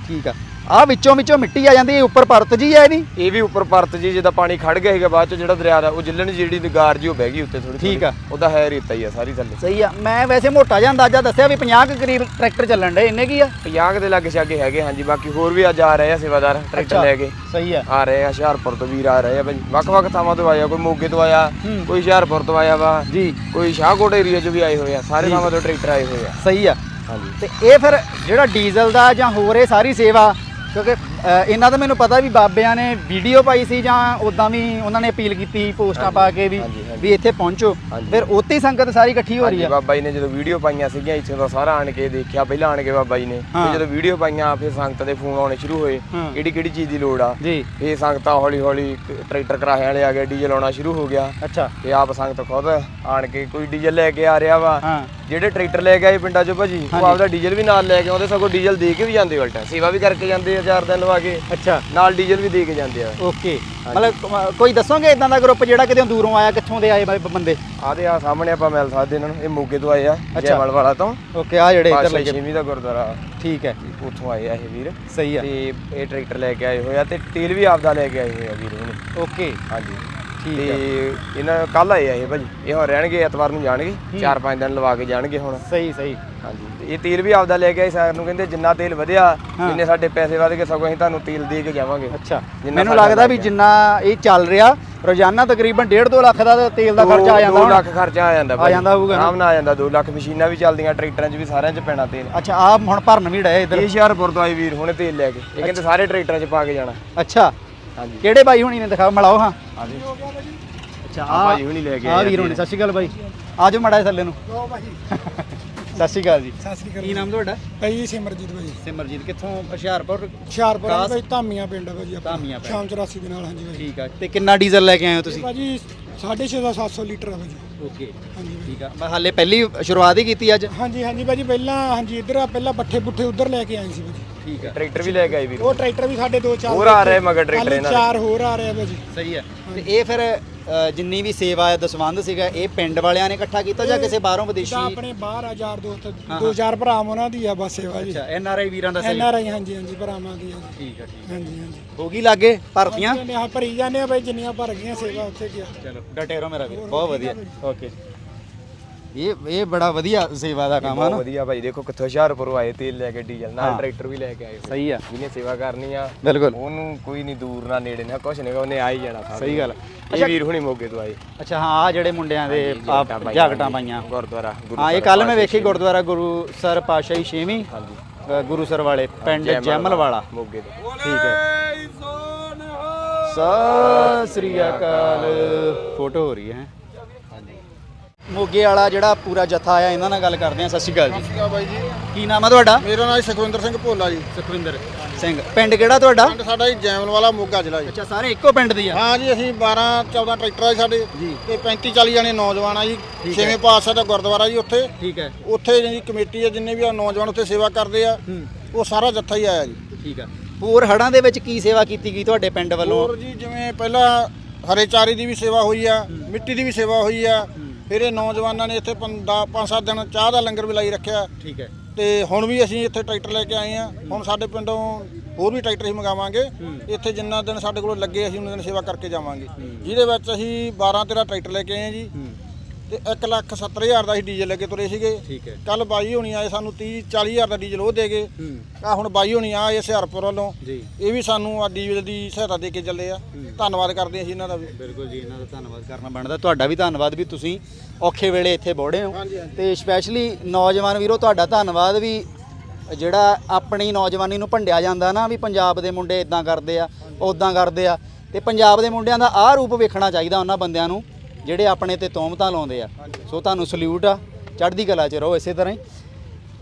ਠੀਕ ਆ। ਆ ਵਿੱਚੋਂ ਵਿੱਚੋਂ ਮਿੱਟੀ ਆ ਜਾਂਦੀ ਹੈ ਉੱਪਰ ਪਰਤ ਜੀ ਆ ਇਹਦੀ ਇਹ ਵੀ ਉੱਪਰ ਪਰਤ ਜੀ ਜਿਹਦਾ ਪਾਣੀ ਖੜ ਗਿਆ ਹੈਗਾ ਬਾਅਦ ਚ ਜਿਹੜਾ ਦਰਿਆ ਦਾ ਉਹ ਜਿੱਲਣ ਜਿਹੜੀ ਨਿਗਾਰ ਜੀ ਉਹ ਬਹਿ ਗਈ ਉੱਤੇ ਥੋੜੀ ਠੀਕ ਆ। ਉਹਦਾ ਹੈ ਰੇਤਾ ਹੀ ਆ ਸਾਰੀ ਥੱਲੇ। ਸਹੀ ਆ। ਮੈਂ ਵੈਸੇ ਮੋਟਾ ਜਿਹਾ ਅੰਦਾਜ਼ਾ ਦੱਸਿਆ ਵੀ 50 ਕੁ ਕਰੀਬ ਟਰੈਕਟਰ ਚੱਲਣ ਡੇ ਇੰਨੇ ਕੀ ਆ? 50 ਦੇ ਲਾਗੇ ਛਾਗੇ ਹੈਗੇ ਹਾਂਜੀ। ਬਾਕੀ ਹੋਰ ਵੀ ਅੱਜ ਆ ਰਹੇ ਆ ਸੇਵਾਦਾਰ ਟਰੈਕਟਰ ਲੈ ਕੇ। ਸਹੀ ਆ। ਆ ਰਹੇ ਆ ਹੁਸ਼ਿਆਰਪੁਰ ਤੋਂ ਵੀਰ ਆ ਰਹੇ ਆ ਭਾਈ ਵੱਖ-ਵੱਖ ਥਾਵਾਂ ਤੋਂ ਆਇਆ ਕੋਈ ਮੋਗੇ ਤੋਂ ਆਇਆ ਹੂੰ। ਕੋਈ ਹੁਸ਼ਿਆਰਪੁਰ ਤੋਂ ਆਇਆ ਵਾ ਜੀ। ਕੋਈ ਸ਼ਾਹਕੋਟ ਏਰੀਆ ਚੋਂ ਵੀ ਆਏ ਹੋਏ ਆ ਸਾਰੇ ਥਾਵਾਂ ਤੋਂ ਟਰੈਕਟਰ ਆਏ ਹੋਏ ਆ। ਸਹੀ ਆ। ਹਾਂਜੀ। ਤੇ ਇਹ ਫਿਰ ਜਿਹੜਾ ਡੀਜ਼ਲ ਦਾ ਜਾਂ ਹੋਰ ਇਹ ਸਾਰੀ ਸੇਵਾ ਕਿਉਂਕਿ ਅ, ਇਹਨਾਂ ਦਾ ਮੈਨੂੰ ਪਤਾ ਵੀ ਬਾਬਿਆਂ ਨੇ ਵੀਡੀਓ ਪਾਈ ਸੀ ਜਾਂ ਉਦਾਂ ਵੀ ਉਹਨਾਂ ਨੇ ਅਪੀਲ ਕੀਤੀ ਪੋਸਟਾਂ ਪਾ ਕੇ ਵੀ ਹਾਂਜੀ, ਹਾਂਜੀ। ਵੀ ਇੱਥੇ ਪਹੁੰਚੋ। ਹਾਂਜੀ। ਫਿਰ ਉੱਥੇ ਹੀ ਸੰਗਤ ਸਾਰੀ ਇਕੱਠੀ ਹੋ ਰਹੀ ਹਾਂਜੀ ਆ। ਬਾਬਾ ਜੀ ਨੇ ਜਦੋਂ ਵੀਡੀਓ ਪਾਈਆਂ ਸੀਗੀਆਂ ਇੱਥੇ ਦਾ ਸਾਰਾ ਆਣ ਕੇ ਦੇਖਿਆ ਪਹਿਲਾਂ ਆਣ ਕੇ ਬਾਬਾ ਜੀ ਨੇ। ਹਾਂ। ਤੇ ਜਦੋਂ ਵੀਡੀਓ ਪਾਈਆਂ ਫਿਰ ਸੰਗਤ ਦੇ ਫੋਨ ਆਉਣੇ ਸ਼ੁਰੂ ਹੋਏ। ਹਾਂ। ਕਿਹੜੀ ਕਿਹੜੀ ਚੀਜ਼ ਦੀ ਲੋੜ ਆ? ਜੀ। ਇਹ ਸੰਗਤਾਂ ਹੌਲੀ ਹੌਲੀ ਟਰੈਕਟਰ ਕਿਰਾਏ ਵਾਲੇ ਆ ਗਏ ਡੀਜ਼ਲ ਆਉਣਾ ਸ਼ੁਰੂ ਹੋ ਗਿਆ। ਅੱਛਾ। ਤੇ ਆਪ ਸੰਗਤ ਖੁਦ ਆਣ ਕੇ ਕੋਈ ਡੀਜ਼ਲ ਲੈ ਕੇ ਆ ਰਿਹਾ ਵਾ। ਹਾਂ। ਜਿਹੜੇ ਟਰੈਕਟਰ ਲੈ ਕੇ ਆਏ ਪਿੰਡਾਂ ਚੋਂ ਭਾਜੀ ਉਹ ਹਾਂਜੀ। ਆਪਦਾ ਡੀਜ਼ਲ ਵੀ ਨਾਲ ਲੈ ਕੇ ਆਉਂਦੇ ਸਗੋਂ ਡੀਜ਼ਲ ਦੇ ਕੇ ਵੀ ਜਾਂਦੇ ਉਲਟਾ। ਸੇਵਾ ਵੀ ਕਰਕੇ ਜਾਂਦੇ ਆ ਚਾਰ ਦਿਨ ਲਵਾ ਕੇ ਅੱਛਾ। ਨਾਲ ਡੀਜ਼ਲ ਵੀ ਦੇ ਕੇ ਜਾਂਦੇ ਆ। ਓਕੇ। ਮਤਲਬ ਕੋਈ ਦੱਸੋਗੇ ਇਦਾਂ ਦਾ ਗਰੁੱਪ ਜਿਹੜਾ ਕਿਤੇ ਦੂਰੋਂ ਆਇਆ ਕਿੱਥੋਂ ਦੇ ਆਏ ਬੰਦੇ? ਆਦੇ ਆ ਸਾਹਮਣੇ ਆਪਾਂ ਮਿਲ ਸਕਦੇ ਇਹਨਾਂ ਨੂੰ। ਇਹ ਮੋਗੇ ਤੋਂ ਆਏ ਆ। ਜੈਮਲ ਵਾਲਾ ਤੋਂ। ਓਕੇ ਆ ਜਿਹੜੇ ਇੱਧਰ ਲੱਗੇ ਛੇਵੀਂ ਦਾ ਗੁਰਦੁਆਰਾ। ਠੀਕ ਹੈ। ਉੱਥੋਂ ਆਏ ਆ ਇਹ ਵੀਰ। ਸਹੀ ਆ। ਤੇ ਇਹ ਟਰੈਕਟਰ ਲੈ ਕੇ ਆਏ ਹੋਏ ਆ ਤੇ ਤੇਲ ਵੀ ਆਪਦਾ ਲੈ ਕੇ ਆਏ ਹੋਏ ਆ ਵੀਰ ਹੁਣ ਓਕੇ। ਹਾਂਜੀ। ਠੀਕ ਤੇ ਆ। ਇਹਨਾਂ ਕੱਲ ਆਏ ਆ ਇਹ ਭਾਜੀ। ਇਹ ਹੁਣ ਰਹਿਣਗੇ ਐਤਵਾਰ ਨੂੰ ਜਾਣਗੇ। 4-5 ਦਿਨ ਲਵਾ ਕੇ ਜਾਣਗੇ ਹੁਣ। ਸਹੀ ਸਹੀ। ਹਾਂਜੀ। ਇਹ ਤੇਲ ਵੀ ਆਪਦਾ ਲੈ ਕੇ ਆਏ ਸਾਰ ਨੂੰ ਕਹਿੰਦੇ ਜਿੰਨਾ ਤੇਲ ਵਧਿਆ ਜਿੰਨੇ ਸਾਡੇ ਪੈਸੇ ਵਧ ਗਏ ਸਗੋਂ ਅਸੀਂ ਤੁਹਾਨੂੰ ਤੇਲ ਦੇ ਕੇ ਜਾਵਾਂਗੇ। ਅੱਛਾ। ਮੈਨੂੰ ਲੱਗਦਾ ਵੀ ਜਿੰਨਾ ਇਹ ਚੱਲ ਰਿਹਾ ਰੋਜ਼ਾਨਾ ਤਕਰੀਬਨ 1.5 ਲੱਖ ਦਾ ਤੇਲ ਦਾ ਖਰਚਾ ਆ ਜਾਂਦਾ 2 ਹੋਣਾ। ਲੱਖ ਖਰਚਾ ਆ ਜਾਂਦਾ ਆ ਜਾਂਦਾ ਹੋਊਗਾ ਨਾ। ਆਰਾਮ ਨਾਲ ਆ ਜਾਂਦਾ 2 ਲੱਖ ਮਸ਼ੀਨਾਂ ਵੀ ਚੱਲਦੀਆਂ ਟਰੈਕਟਰਾਂ 'ਚ ਵੀ ਸਾਰਿਆਂ 'ਚ ਪੈਣਾ ਤੇਲ। ਅੱਛਾ ਆ ਹੁਣ ਭਰਨ ਵੀ ਡਏ ਇੱਧਰ? ਇਹ ਹੁਸ਼ਿਆਰਪੁਰ ਤੋਂ ਆਈ ਵੀਰ ਹੁਣੇ ਤੇਲ ਲੈ ਕੇ। ਇਹ ਕਹਿੰਦੇ ਸਾਰੇ ਟਰੈਕਟਰਾਂ 'ਚ ਪਾ ਕੇ ਜਾਣਾ। ਅੱਛਾ। ਹਾਂਜੀ। ਕਿਹੜੇ ਬਾਈ ਹੁਣੀ ਨੇ ਦਿਖਾਓ ਮਿਲਾਓ ਹਾਂ। ਹਾਂਜੀ। ਅੱਛਾ ਆ ਭਾਈ ਹੁਣੀ ਲੈ ਕੇ ਆ ਆਏ ਵੀਰ ਹੁਣੀ ਸਤਿ ਸ਼੍ਰੀ ਅਕਾਲ ਬਾਈ। ਆਜੋ ਮੜਾ ਥੱਲੇ ਨੂੰ। ਲੋ ਭਾਜੀ ਸਤਿ ਸ਼੍ਰੀ ਅਕਾਲ ਜੀ। ਸਤਿ ਸ੍ਰੀ ਅਕਾਲ ਕੀ ਨਾਮ ਤੁਹਾਡਾ? ਭਾਈ ਸਿਮਰਜੀਤ ਭਾਜੀ। ਸਿਮਰਜੀਤ ਕਿੱਥੋਂ? ਹੁਸ਼ਿਆਰਪੁਰ? ਹੁਸ਼ਿਆਰਪੁਰ? ਭਾਈ ਧਾਮੀਆਂ ਪਿੰਡ ਆ ਭਾਜੀ ਆਪਣਾ। ਧਾਮੀਆਂ ਪਿੰਡ। ਸ਼ਾਮ 84 ਦੇ ਨਾਲ ਹਾਂਜੀ ਭਾਜੀ। ਠੀਕ ਆ। ਤੇ ਕਿੰਨਾ ਡੀਜ਼ਲ ਲੈ ਕੇ ਆਏ ਹੋ ਤੁਸੀਂ? ਭਾਜੀ 6.5 ਦਾ 700 ਲੀਟਰ ਆ ਭਾਜੀ। ਓਕੇ। ਹਾਂਜੀ ਠੀਕ ਆ। ਮੈਂ ਹਾਲੇ ਪਹਿਲੀ ਸ਼ੁਰੂਆਤ ਹੀ ਕੀਤੀ ਅੱਜ। ਹਾਂਜੀ ਹਾਂਜੀ ਭਾਜੀ ਪਹਿਲਾਂ ਹਾਂਜੀ ਇੱਧਰ ਆ ਪਹਿਲਾਂ ਪੱਠੇ ਪੁੱਠੇ ਉੱਧਰ ਲੈ ਕੇ ਆਏ ਸੀ ਭਾਜੀ। ਠੀਕ ਆ। ਟਰੈਕਟਰ ਵੀ ਲੈ ਕੇ ਆਈ ਵੀਰ। ਉਹ ਟਰੈਕਟਰ ਵੀ ਸਾਡੇ ਦੋ ਚਾਰ ਹੋਰ ਆ ਰਹੇ ਮਗਰ ਟਰੈਕਟਰ ਇਹਨਾਂ ਦੇ। ਚਾਰ ਹੋਰ ਆ ਰਹੇ ਆ ਭਾਜੀ। ਸਹੀ ਆ। ਤੇ ਇਹ ਫਿਰ ਅ, ਜਿੰਨੀ ਵੀ ਸੇਵਾ ਹੈ ਦਸਵੰਧ ਸੀਗਾ ਇਹ ਪਿੰਡ ਵਾਲਿਆਂ ਨੇ ਇਕੱਠਾ ਕੀਤਾ ਜਾਂ ਕਿਸੇ ਬਾਹਰੋਂ ਵਿਦੇਸ਼ੀ? ਜਿੱਦਾਂ ਆਪਣੇ ਬਾਹਰ ਆ ਯਾਰ ਦੋਸਤ ਦੋ ਚਾਰ ਭਰਾ ਉਹਨਾਂ ਦੀ ਆ ਬਸ ਸੇਵਾ ਜੀ। ਅੱਛਾ ਐਨ ਆਰ ਆਈ ਵੀਰਾਂ ਦਾ ਐਨ ਆਰ ਆਈ ਹਾਂਜੀ ਹਾਂਜੀ ਭਰਾਵਾਂ ਦੀ ਆ ਜੀ। ਠੀਕ ਆ ਠੀਕ ਹਾਂਜੀ ਹਾਂਜੀ। ਹੋ ਗਈ ਲਾਗੇ ਭਰਤੀਆਂ? ਜਾਂਦੇ ਆ ਭਰੀ ਜਾਂਦੇ ਆ ਭਾਈ ਜਿੰਨੀਆਂ ਭਰ ਗਈਆਂ ਸੇਵਾ ਉੱਥੇ ਗਿਆ ਚਲੋ ਡਟੇ ਰਹੋ ਮੇਰਾ ਵੀਰ ਬਹੁਤ ਵਧੀਆ। ਓਕੇ ਇਹ ਇਹ ਬੜਾ ਵਧੀਆ ਸੇਵਾ ਦਾ ਕੰਮ ਆ ਬਹੁਤ ਨਾ। ਵਧੀਆ ਭਾਈ ਦੇਖੋ ਕਿੱਥੋਂ ਹੁਸ਼ਿਆਰਪੁਰੋਂ ਆਏ ਤੇਲ ਲੈ ਕੇ ਡੀਜ਼ਲ ਨਾਲ ਟਰੈਕਟਰ ਵੀ ਲੈ ਕੇ ਆਏ ਹੋਏ। ਸਹੀ ਆ। ਜਿਹਨੇ ਸੇਵਾ ਕਰਨੀ ਆ ਬਿਲਕੁਲ। ਉਹਨੂੰ ਕੋਈ ਨਹੀਂ ਦੂਰ ਨਾ ਨੇੜੇ ਨਾ ਕੁਛ ਨਹੀਂ ਉਹਨੇ ਆ ਹੀ ਜਾਣਾ ਸਾਰਾ। ਸਹੀ ਗੱਲ ਇਹ ਵੀਰ ਹੁਣੀ ਮੋਗੇ ਤੋਂ ਆਏ। ਅੱਛਾ ਹਾਂ ਆ ਜਿਹੜੇ ਮੁੰਡਿਆਂ ਦੇ ਜਾਕਟਾਂ ਪਾਈਆਂ ਗੁਰਦੁਆਰਾ ਗੁਰੂ ਹਾਂ ਇਹ ਕੱਲ ਮੈਂ ਵੇਖੀ ਗੁਰਦੁਆਰਾ ਗੁਰੂ ਸਰ ਪਾਸ਼ਾਹੀ ਛੇਵੀਂ ਹਾਂਜੀ। ਅ, ਗੁਰੂ ਸਰ ਵਾਲੇ ਪਿੰਡ ਜੈਮਲ ਵਾਲਾ ਮੋਗੇ ਤੋਂ। ਠੀਕ ਹੈ। ਸਤਿ ਸ੍ਰੀ ਅਕਾਲ। ਫੋਟੋ ਹੋ ਰਹੀ ਹੈ। ਮੋਗੇ ਵਾਲਾ ਜਿਹੜਾ ਪੂਰਾ ਜਥਾ ਆਇਆ ਇਹਨਾਂ ਨਾਲ ਗੱਲ ਕਰਦੇ ਆ ਸਤਿ ਸ਼੍ਰੀ ਅਕਾਲ ਜੀ। ਬਾਈ ਜੀ। ਕੀ ਨਾਮ ਆ ਤੁਹਾਡਾ? ਮੇਰਾ ਨਾਮ ਸੁਖਵਿੰਦਰ ਸਿੰਘ ਭੋਲਾ ਜੀ। ਸੁਖਵਿੰਦਰ ਸਿੰਘ। ਪਿੰਡ ਕਿਹੜਾ ਤੁਹਾਡਾ? ਪਿੰਡ ਸਾਡਾ ਜੀ ਜੈਮਲ ਵਾਲਾ ਮੋਗਾ ਜ਼ਿਲ੍ਹਾ ਜੀ। ਅੱਛਾ ਸਾਰੇ ਇੱਕੋ ਪਿੰਡ ਦੇ ਆ? ਹਾਂ ਜੀ ਅਸੀਂ 12 14 ਟਰੈਕਟਰ ਆ ਜੀ ਸਾਡੇ। ਤੇ 35 40 ਜਣੇ ਨੌਜਵਾਨ ਆ ਜੀ। ਛੇਵੇਂ ਪਾਤਸ਼ਾਹ ਦਾ ਗੁਰਦੁਆਰਾ ਜੀ ਉੱਥੇ। ਠੀਕ ਹੈ। ਉੱਥੇ ਜੀ ਕਮੇਟੀ ਆ ਜਿੰਨੇ ਵੀ ਆ ਨੌਜਵਾਨ ਉੱਥੇ ਸੇਵਾ ਕਰਦੇ ਆ। ਉਹ ਸਾਰਾ ਜੱਥਾ ਹੀ ਆਇਆ ਜੀ। ਠੀਕ ਆ। ਹੋਰ ਹੜਾਂ ਦੇ ਵਿੱਚ ਕੀ ਸੇਵਾ ਕੀਤੀ ਗਈ ਤੁਹਾਡੇ ਪਿੰਡ ਵੱਲੋਂ? ਹੋਰ ਜੀ ਜਿਵੇਂ ਪਹਿਲਾਂ ਹਰੇ ਚਾਰੇ ਦੀ ਵੀ ਸੇਵਾ ਹੋਈ ਆ ਮਿੱਟੀ ਦੀ ਵੀ ਸੇਵਾ ਹੋਈ ਆ। ਫਿਰ ਇਹ ਨੌਜਵਾਨਾਂ ਨੇ ਇੱਥੇ 5-7 ਦਿਨ ਚਾਹ ਦਾ ਲੰਗਰ ਵੀ ਲਾਈ ਰੱਖਿਆ। ਠੀਕ ਹੈ। ਤੇ ਹੁਣ ਵੀ ਅਸੀਂ ਇੱਥੇ ਟਰੈਕਟਰ ਲੈ ਕੇ ਆਏ ਆ ਹੁਣ ਸਾਡੇ ਪਿੰਡੋਂ ਹੋਰ ਵੀ ਟਰੈਕਟਰ ਹੀ ਮੰਗਾਵਾਂਗੇ। ਇੱਥੇ ਜਿੰਨਾ ਦਿਨ ਸਾਡੇ ਕੋਲ ਲੱਗੇ ਅਸੀਂ ਉਹਨਾਂ ਦਿਨ ਸੇਵਾ ਕਰਕੇ ਜਾਵਾਂਗੇ। ਜਿਹਦੇ ਵਿੱਚ ਅਸੀਂ 12 13 ਟਰੈਕਟਰ ਲੈ ਕੇ ਆਏ ਆ ਜੀ। ਤੇ 1 ਲੱਖ 70 ਹਜ਼ਾਰ ਦਾ ਅਸੀਂ ਡੀਜ਼ਲ ਲੈ ਕੇ ਤੁਰੇ ਸੀਗੇ। ਠੀਕ ਹੈ। ਕੱਲ ਬਾਈ ਹੋਣੀ ਆਏ ਸਾਨੂੰ 30 40 ਹਜ਼ਾਰ ਦਾ ਡੀਜ਼ਲ ਉਹ ਦੇ ਗਏ। ਆ ਹੁਣ ਬਾਈ ਹੋਣੀ ਆਏ ਹੁਸ਼ਿਆਰਪੁਰ ਵੱਲੋਂ। ਜੀ। ਇਹ ਵੀ ਸਾਨੂੰ ਆ ਡੀਜ਼ਲ ਦੀ ਸਹਾਇਤਾ ਦੇ ਕੇ ਚੱਲੇ ਆ। ਧੰਨਵਾਦ ਕਰਦੇ ਅਸੀਂ ਇਹਨਾਂ ਦਾ ਵੀ। ਬਿਲਕੁਲ ਜੀ ਇਹਨਾਂ ਦਾ ਧੰਨਵਾਦ ਕਰਨਾ ਬਣਦਾ। ਤੁਹਾਡਾ ਵੀ ਧੰਨਵਾਦ ਵੀ ਤੁਸੀਂ ਔਖੇ ਵੇਲੇ ਇੱਥੇ ਬੋੜੇ ਹੋ। ਤੇ ਸਪੈਸ਼ਲੀ ਨੌਜਵਾਨ ਵੀਰੋ ਤੁਹਾਡਾ ਧੰਨਵਾਦ ਵੀ ਜਿਹੜਾ ਆਪਣੀ ਨੌਜਵਾਨੀ ਨੂੰ ਭੰਡਿਆ ਜਾਂਦਾ ਨਾ ਵੀ ਪੰਜਾਬ ਦੇ ਮੁੰਡੇ ਇਦਾਂ ਕਰਦੇ ਆ ਉਦਾਂ ਕਰਦੇ ਆ। ਤੇ ਪੰਜਾਬ ਦੇ ਮੁੰਡਿਆਂ ਦਾ ਆਹ ਰੂਪ ਵੇਖਣਾ ਚਾਹੀਦਾ ਉਹਨਾਂ ਬੰਦਿਆਂ ਨੂੰ। ਜਿਹੜੇ ਆਪਣੇ ਤੇ ਤੋਮਤਾਂ ਲਾਉਂਦੇ ਆ ਸੋ ਤੁਹਾਨੂੰ ਸਲੂਟ ਆ ਚੜ੍ਹਦੀ ਕਲਾ 'ਚ ਰਹੋ ਇਸੇ ਤਰ੍ਹਾਂ ਹੀ।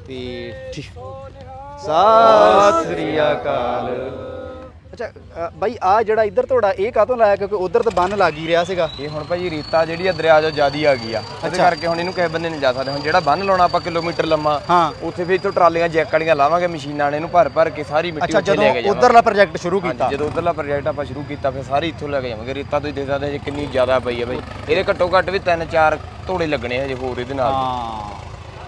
ਤੇ ਠੀਕ। ਸਤਿ ਸ੍ਰੀ ਅਕਾਲ। ਅੱਛਾ ਅ, ਬਾਈ ਆ ਜਿਹੜਾ ਇੱਧਰ ਤੁਹਾਡਾ ਇਹ ਕਾਹਤੋਂ ਲਾਇਆ? ਕਿਉਂਕਿ ਉਧਰ ਤਾਂ ਬੰਨ ਲੱਗ ਹੀ ਰਿਹਾ ਸੀਗਾ। ਇਹ ਹੁਣ ਭਾਈ ਰੀਤਾ ਜਿਹੜੀ ਆ ਦਰਿਆ ਜੋ ਜਿਆਦੀ ਆ ਗਈ ਆ। ਉਹਦੇ ਕਰਕੇ ਹੁਣ ਇਹਨੂੰ ਕਿਸੇ ਬੰਦੇ ਨਹੀਂ ਜਾ ਸਕਦੇ। ਹੁਣ ਜਿਹੜਾ ਬੰਨ ਲਾਉਣਾ ਆਪਾਂ ਕਿਲੋਮੀਟਰ ਲੰਮਾ ਹਾਂ। ਉੱਥੇ ਵੀ ਇੱਥੋਂ ਟਰਾਲੀਆਂ ਜੈਕ ਵਾਲੀਆਂ ਲਾਵਾਂਗੇ ਮਸ਼ੀਨਾਂ ਨੇ ਇਹਨੂੰ ਭਰ ਭਰ ਕੇ ਸਾਰੀ ਮਿੱਟੀ ਅੱਛਾ ਉੱਥੇ ਲੈ ਕੇ ਜਦੋਂ ਜਾਵਾਂਗੇ। ਉਧਰਲਾ ਪ੍ਰੋਜੈਕਟ ਸ਼ੁਰੂ ਕੀਤਾ। ਹਾਂਜੀ, ਜਦੋਂ ਉਧਰਲਾ ਪ੍ਰੋਜੈਕਟ ਆਪਾਂ ਸ਼ੁਰੂ ਕੀਤਾ ਫਿਰ ਸਾਰੀ ਇੱਥੋਂ ਲੈ ਕੇ ਜਾਵਾਂਗੇ। ਰੀਤਾ ਤੁਸੀਂ ਦੇਖ ਸਕਦੇ ਜੀ ਕਿੰਨੀ ਜ਼ਿਆਦਾ ਪਈ ਹੈ ਬਾਈ। ਇਹਦੇ ਘੱਟੋ ਘੱਟ ਵੀ 3-4 ਧੋੜੇ ਲੱਗਣੇ ਹਜੇ ਹੋਰ ਇਹਦੇ ਨਾਲ। ਹਾਂ।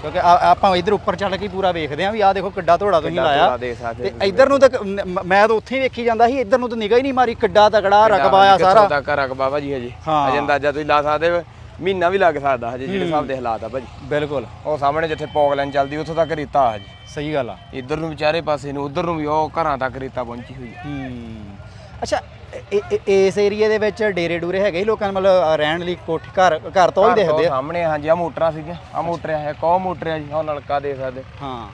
ਕਿਉਂਕਿ ਆ- ਆਪਾਂ ਇੱਧਰ ਉੱਪਰ ਚੜ ਕੇ ਪੂਰਾ ਵੇਖਦੇ ਆਂ ਵੀ ਆਹ ਦੇਖੋ ਕਿੱਡਾ ਧੋੜਾ ਤੁਸੀਂ ਕਿੱਡਾ ਲਾਇਆ। ਧੋੜਾ ਦੇਖ ਸਕਦੇ ਤੇ ਇੱਧਰ ਨੂੰ ਤਾਂ ਕ- ਨ- ਮੈਂ ਤਾਂ ਉੱਥੇ ਹੀ ਵੇਖੀ ਜਾਂਦਾ ਸੀ ਇੱਧਰ ਨੂੰ ਤਾਂ ਨਿਗਾਹ ਹੀ ਨਹੀਂ ਮਾਰੀ ਕਿੱਡਾ ਤਗੜਾ ਰਕਬਾ ਆ ਸਾਰਾ। ਤੱਕ ਰਕਬਾ ਭਾਜੀ ਹਜੇ? ਹਾਂ। ਹਜੇ ਅੰਦਾਜ਼ਾ ਤੁਸੀਂ ਲਾ ਸਕਦੇ ਹੋ ਮਹੀਨਾ ਵੀ ਲੱਗ ਸਕਦਾ ਹਜੇ ਜਿਹੜੇ ਹਿਸਾਬ ਦੇ ਹਾਲਾਤ ਆ ਭਾਜੀ। ਬਿਲਕੁਲ। ਉਹ ਸਾਹਮਣੇ ਜਿੱਥੇ ਪੌਗਲੈਂਡ ਚੱਲਦੀ ਉੱਥੋਂ ਤੱਕ ਰੀਤਾ ਆ ਹਜੇ। ਸਹੀ ਗੱਲ ਆ। ਇੱਧਰ ਨੂੰ ਵਿਚਾਰੇ ਪਾਸੇ ਨੂੰ ਉਧਰ ਨੂੰ ਵੀ ਉਹ ਘਰਾਂ ਤੱਕ ਰੀਤਾ ਪਹੁੰਚੀ ਹੋਈ ਹੈ ਹੂੰ। ਅੱਛਾ ਇ- ਇ- ਇਸ ਏਰੀਆ ਦੇ ਵਿੱਚ ਡੇਰੇ ਡੂਰੇ ਹੈਗੇ ਸੀ ਲੋਕਾਂ ਨੂੰ ਮਤਲਬ ਅ, ਰਹਿਣ ਲਈ ਕੋਠੀ ਘਰ ਘਰ ਤੋਂ ਹੀ ਦੇਖਦੇ ਆ? ਸਾਹਮਣੇ ਹਾਂਜੀ ਆ ਮੋਟਰਾਂ ਸੀਗੀਆਂ ਆ ਮੋਟਰ ਹੈ ਕੋ ਮੋਟਰ ਹੈ ਜੀ ਉਹ ਨਲਕਾ ਦੇ ਸਕਦੇ। ਹਾਂ।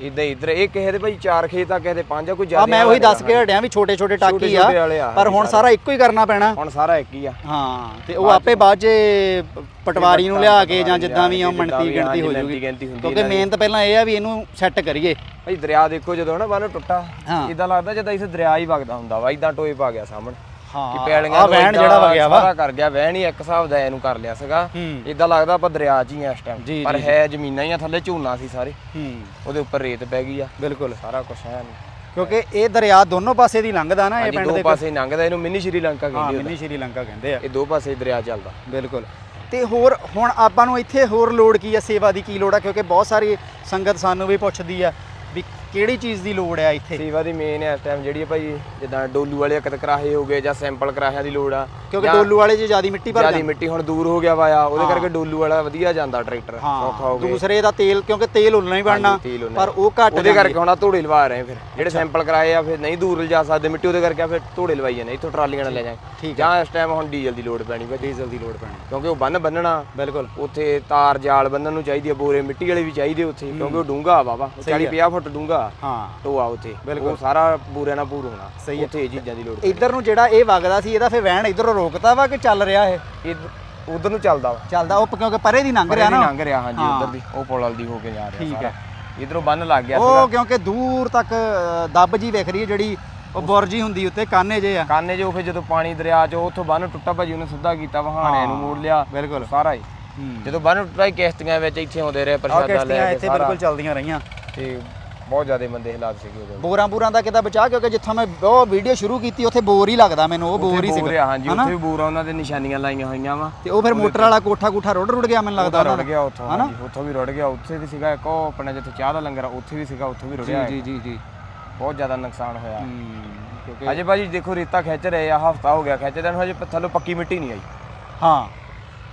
ਇਦਾਂ ਇੱਧਰ ਇਹ ਕਿਸੇ ਦੇ ਭਾਈ ਚਾਰ ਖੇਤ ਆ ਕਿਸੇ ਦੇ ਪੰਜ ਆ ਕੋਈ ਆ ਜ਼ਿਆਦਾ ਮੈਂ ਉਹੀ ਦੱਸ ਕੇ ਹਟਿਆ ਵੀ ਛੋਟੇ ਛੋਟੇ ਟਾਕੀ ਆ ਪਰ ਹੁਣ ਸਾਰਾ। ਇੱਕੋ ਹੀ ਕਰਨਾ ਪੈਣਾ। ਹੁਣ ਸਾਰਾ ਇੱਕ ਹੀ ਆ। ਹਾਂ ਤੇ ਉਹ ਆਪੇ ਬਾਅਦ 'ਚ ਪਟਵਾਰੀ ਨੂੰ ਲਿਆ ਕੇ ਜਾਂ ਜਿੱਦਾਂ ਵੀ ਆ ਜਿੱਦਾਂ ਮਣਤੀ ਗਿਣਤੀ ਹੋ ਜੂਗੀ। ਕਿਉਂਕਿ ਮੇਨ ਤਾਂ ਪਹਿਲਾਂ ਇਹ ਆ ਵੀ ਇਹਨੂੰ ਸੈੱਟ ਕਰੀਏ। ਭਾਈ ਦਰਿਆ ਦੇਖੋ ਜਦੋਂ ਨਾ ਬੰਨ ਟੁੱਟਾ। ਇਦਾਂ ਲੱਗਦਾ ਜਿੱਦਾਂ ਇਸ ਦਰਿਆ ਹੀ ਵਗਦਾ ਹੁੰਦਾ ਵਾ ਇਦਾਂ ਟੋਏ ਪਾ ਗਿਆ ਸਾਹਮਣੇ। ਹਾਂ ਕਿ ਪੈਲੀਆਂ ਆ ਨੂੰ ਵਹਿਣ ਏਦਾਂ ਜਿਹੜਾ ਵਗਿਆ ਵਾ। ਸਾਰਾ ਕਰ ਗਿਆ ਵਹਿਣ ਹੀ ਇੱਕ ਹਿਸਾਬ ਦਾ ਇਹਨੂੰ ਕਰ ਲਿਆ ਸੀਗਾ। ਹੂੰ। ਇਦਾਂ ਲੱਗਦਾ ਆਪਾਂ ਦਰਿਆ 'ਚ ਹੀ ਆ ਇਸ ਟਾਈਮ ਪਰ ਜੀ, ਹੈ ਜ਼ਮੀਨਾਂ ਹੀ ਆ ਥੱਲੇ ਝੂਨਾ ਸੀ ਸਾਰੇ। ਹੂੰ। ਉਹਦੇ ਉੱਪਰ ਰੇਤ ਪੈ ਗਈ ਆ। ਬਿਲਕੁਲ। ਸਾਰਾ ਕੁਝ ਹੈ ਨਹੀਂ। ਕਿਉਂਕਿ ਇਹ ਦਰਿਆ ਦੋਨੋਂ ਪਾਸੇ ਦੀ ਲੰਘਦਾ ਨਾ ਇਹ ਹਾਂਜੀ ਪਿੰਡ ਦੋ ਦੇ ਪਾਸੇ ਹੀ ਲੰਘਦਾ ਇਹਨੂੰ ਮਿੰਨੀ ਸ਼੍ਰੀਲੰਕਾ ਹਾਂ ਕਹਿੰਦੇ ਮਿੰਨੀ ਸ਼੍ਰੀਲੰਕਾ ਕਹਿੰਦੇ ਆ। ਇਹ ਦੋ ਪਾਸੇ ਦਰਿਆ ਚੱਲਦਾ। ਬਿਲਕੁਲ। ਤੇ ਹੋਰ ਹੁਣ ਆਪਾਂ ਨੂੰ ਇੱਥੇ ਹੋਰ ਲੋੜ ਕੀ ਆ? ਸੇਵਾ ਦੀ ਕੀ ਲੋੜ ਆ? ਕਿਉਂਕਿ ਬਹੁਤ ਸਾਰੀ ਸੰਗਤ ਸਾਨੂੰ ਵੀ ਪੁੱਛਦੀ ਆ ਵੀ ਕਿਹੜੀ ਚੀਜ਼ ਦੀ ਲੋੜ ਆ ਇੱਥੇ? ਸੇਵਾ ਦੀ ਮੇਨ ਇਸ ਟਾਈਮ ਜਿਹੜੀ ਹੈ ਭਾਈ ਜਿੱਦਾਂ ਡੋਲੂ ਵਾਲੇ ਅਕਤ ਕਰਾਹੇ ਹੋ ਗਏ ਜਾਂ ਸੈਂਪਲ ਕਰਾਹਿਆਂ ਦੀ ਲੋੜ ਆ ਕਿਉਂਕਿ ਜਾਂ ਡੋਲੂ ਵਾਲੇ 'ਚ ਜਿਆਦੀ ਮਿੱਟੀ ਭਰ ਜਿਆਦੀ ਜਾਂਦੀ। ਮਿੱਟੀ ਹੁਣ ਦੂਰ ਹੋ ਗਿਆ ਵਾ ਆ ਉਹਦੇ ਕਰਕੇ ਡੋਲੂ ਵਾਲਾ ਵਧੀਆ ਜਾਂਦਾ ਟਰੈਕਟਰ ਸੌਖਾ ਹੋ ਹਾਂ ਗਿਆ। ਦੂਸਰੇ ਦਾ ਤੇਲ ਕਿਉਂਕਿ ਤੇਲ ਉਲਣਾ ਹੀ ਬਣਨਾ ਹਾਂਜੀ, ਤੇਲ ਉਲਣਾ। ਪਰ ਉਹ ਘੱਟ ਉਹਦੇ ਕਰਕੇ ਹੁਣ ਆ ਧੋੜੇ ਲਵਾ ਰਹੇ ਆ ਫਿਰ ਜਿਹੜੇ ਸੈਂਪਲ ਕਰਾਏ ਆ ਫਿਰ ਨਹੀਂ ਦੂਰ ਲਿਜਾ ਸਕਦੇ ਮਿੱਟੀ ਉਹਦੇ ਕਰਕੇ ਆ ਫਿਰ ਧੋੜੇ ਲਵਾਈ ਜਾਂਦੇ ਇੱਥੋਂ ਟਰਾਲੀਆਂ ਨਾਲ ਲੈ ਜਾਏ। ਜਾਂ ਇਸ ਟਾਈਮ ਹੁਣ ਡੀਜ਼ਲ ਦੀ ਲੋੜ ਪੈਣੀ ਭਾਈ। ਡੀਜ਼ਲ ਦੀ ਲੋੜ ਪੈਣੀ। ਕਿਉਂਕਿ ਉਹ ਬੰਨ ਬੰਨਣਾ ਬਿਲਕੁਲ। ਉੱਥੇ ਤਾਰ ਜਾਲ ਬੰਨਣ ਨੂੰ ਚਾਹੀਦੀ ਆ ਬੋਰੇ ਮਿੱਟੀ ਵਾਲੇ ਵੀ ਚਾਹੀਦੇ ਉੱਥੇ ਕਿਉਂਕਿ ਉਹ ਡੂੰਗਾ ਵਾ ਵਾ 40 50 ਫੁੱਟ ਡੂੰਗਾ ਹਾਂ। ਟੋਆ ਉੱਥੇ। ਉਹ ਸਾਰਾ ਬੂਰਿਆਂ ਨਾਲ ਪੂਰ ਹੋਣਾ। ਸਹੀ। ਉੱਥੇ ਇਹ ਚੀਜ਼ਾਂ ਦੀ ਲੋੜ ਇੱਧਰ ਨੂੰ ਜਿਹੜਾ ਇਹ ਵਗਦਾ ਸੀ ਇਹਦਾ ਫਿਰ ਵਹਿਣ ਇੱਧਰੋਂ ਰੋਕਤਾ ਵਾ ਕਿ ਚੱਲ ਰਿਹਾ ਇਹ? ਉਧਰ ਨੂੰ ਚੱਲਦਾ ਵਾ। ਚੱਲਦਾ ਉਹ ਕਿਉਂਕਿ ਪਰੇ ਦੀ ਲੰਘ ਪਰੇ ਰਿਹਾ ਨਾ। ਲੰਘ ਰਿਹਾ ਹਾਂਜੀ ਉਧਰ ਦੀ। ਉਹ ਪੁਲ ਵਾਲ ਦੀ ਹੋ ਕੇ ਜਾ ਰਿਹਾ ਠੀਕ ਸਾਰਾ। ਇਧਰੋਂ ਬੰਨ ਲੱਗ ਗਿਆ ਉਹ ਕਿਉਂਕਿ ਦੂਰ ਤੱਕ ਦੱਬ ਜੀ ਵਿਖ ਰਹੀ ਹੈ ਜਿਹੜੀ ਉਹ ਬੁਰਜੀ ਹੁੰਦੀ ਉੱਤੇ ਕਾਨੇ ਜੇ ਆ। ਕਾਨੇ ਜੋ ਫਿਰ ਜਦੋਂ ਪਾਣੀ ਦਰਿਆ ਚ ਉੱਥੋਂ ਬੰਨ ਟੁੱਟਾ ਭਾਜੀ ਉਹਨੇ ਸਿੱਧਾ ਕੀਤਾ ਵਹਾਣੇ ਨੂੰ ਮੋੜ ਲਿਆ। ਬਿਲਕੁਲ। ਸਾਰਾ ਹੀ। ਜਦੋਂ ਬੰਨ ਟੁੱਟਾ ਕਿਸ਼ਤੀਆਂ ਵਿੱਚ ਇੱਥੇ ਆਉਂਦੇ ਰਹੇ ਪ੍ਰਸ਼ਾਦਾ ਲੈ ਕੇ ਇੱਥੇ ਸਾਰਾ। ਬਿਲਕੁਲ ਚੱਲਦੀਆਂ ਰਹੀਆਂ। ਤੇ ਬਹੁਤ ਜ਼ਿਆਦਾ ਮੰਦੇ ਹਾਲਾਤ ਸੀਗੇ ਉਦੋਂ ਬੋਰਾਂ ਬੂਰਾਂ ਦਾ ਕਿਤਾ ਬਚਾ ਕਿਉਂਕਿ ਜਿੱਥੋਂ ਮੈਂ ਉਹ ਵੀਡੀਓ ਸ਼ੁਰੂ ਕੀਤੀ ਉੱਥੇ ਬੋਰ ਹੀ ਲੱਗਦਾ ਮੈਨੂੰ ਉਹ ਬੋਰ ਹੀ ਸੀਗਾ। ਹਾਂਜੀ ਉੱਥੇ ਵੀ ਬੂਰ ਉਹਨਾਂ ਦੇ ਨਿਸ਼ਾਨੀਆਂ ਲਾਈਆਂ ਹੋਈਆਂ ਵਾ। ਤੇ ਉਹ ਫਿਰ ਮੋਟਰ ਵਾਲਾ ਕੋਠਾ ਕੋਠਾ ਰੁੜ ਰੁੜ ਗਿਆ ਮੈਨੂੰ ਲੱਗਦਾ ਰੁੜ ਗਿਆ ਉੱਥੋਂ ਹਾਂਜੀ ਉੱਥੋਂ ਵੀ ਰੁੜ ਗਿਆ। ਉੱਥੇ ਵੀ ਸੀਗਾ ਇੱਕ ਉਹ ਆਪਣੇ ਜਿੱਥੇ ਚਾਹ ਦਾ ਲੰਗਰ ਉੱਥੇ ਵੀ ਸੀਗਾ ਉੱਥੋਂ ਵੀ ਰੁੜਿਆ ਜੀ ਜੀ ਜੀ ਬਹੁਤ ਜ਼ਿਆਦਾ ਨੁਕਸਾਨ ਹੋਇਆ। ਕਿਉਂਕਿ ਅਜੇ ਭਾਜੀ ਦੇਖੋ ਰੇਤਾ ਖਿੱਚ ਰਹੇ ਆ ਹਫਤਾ ਹੋ ਗਿਆ ਖਿੱਚਦੇ ਨੂੰ ਹਜੇ ਥੱਲੋਂ ਪੱਕੀ ਮਿੱਟੀ ਨਹੀਂ ਆਈ। ਹਾਂ।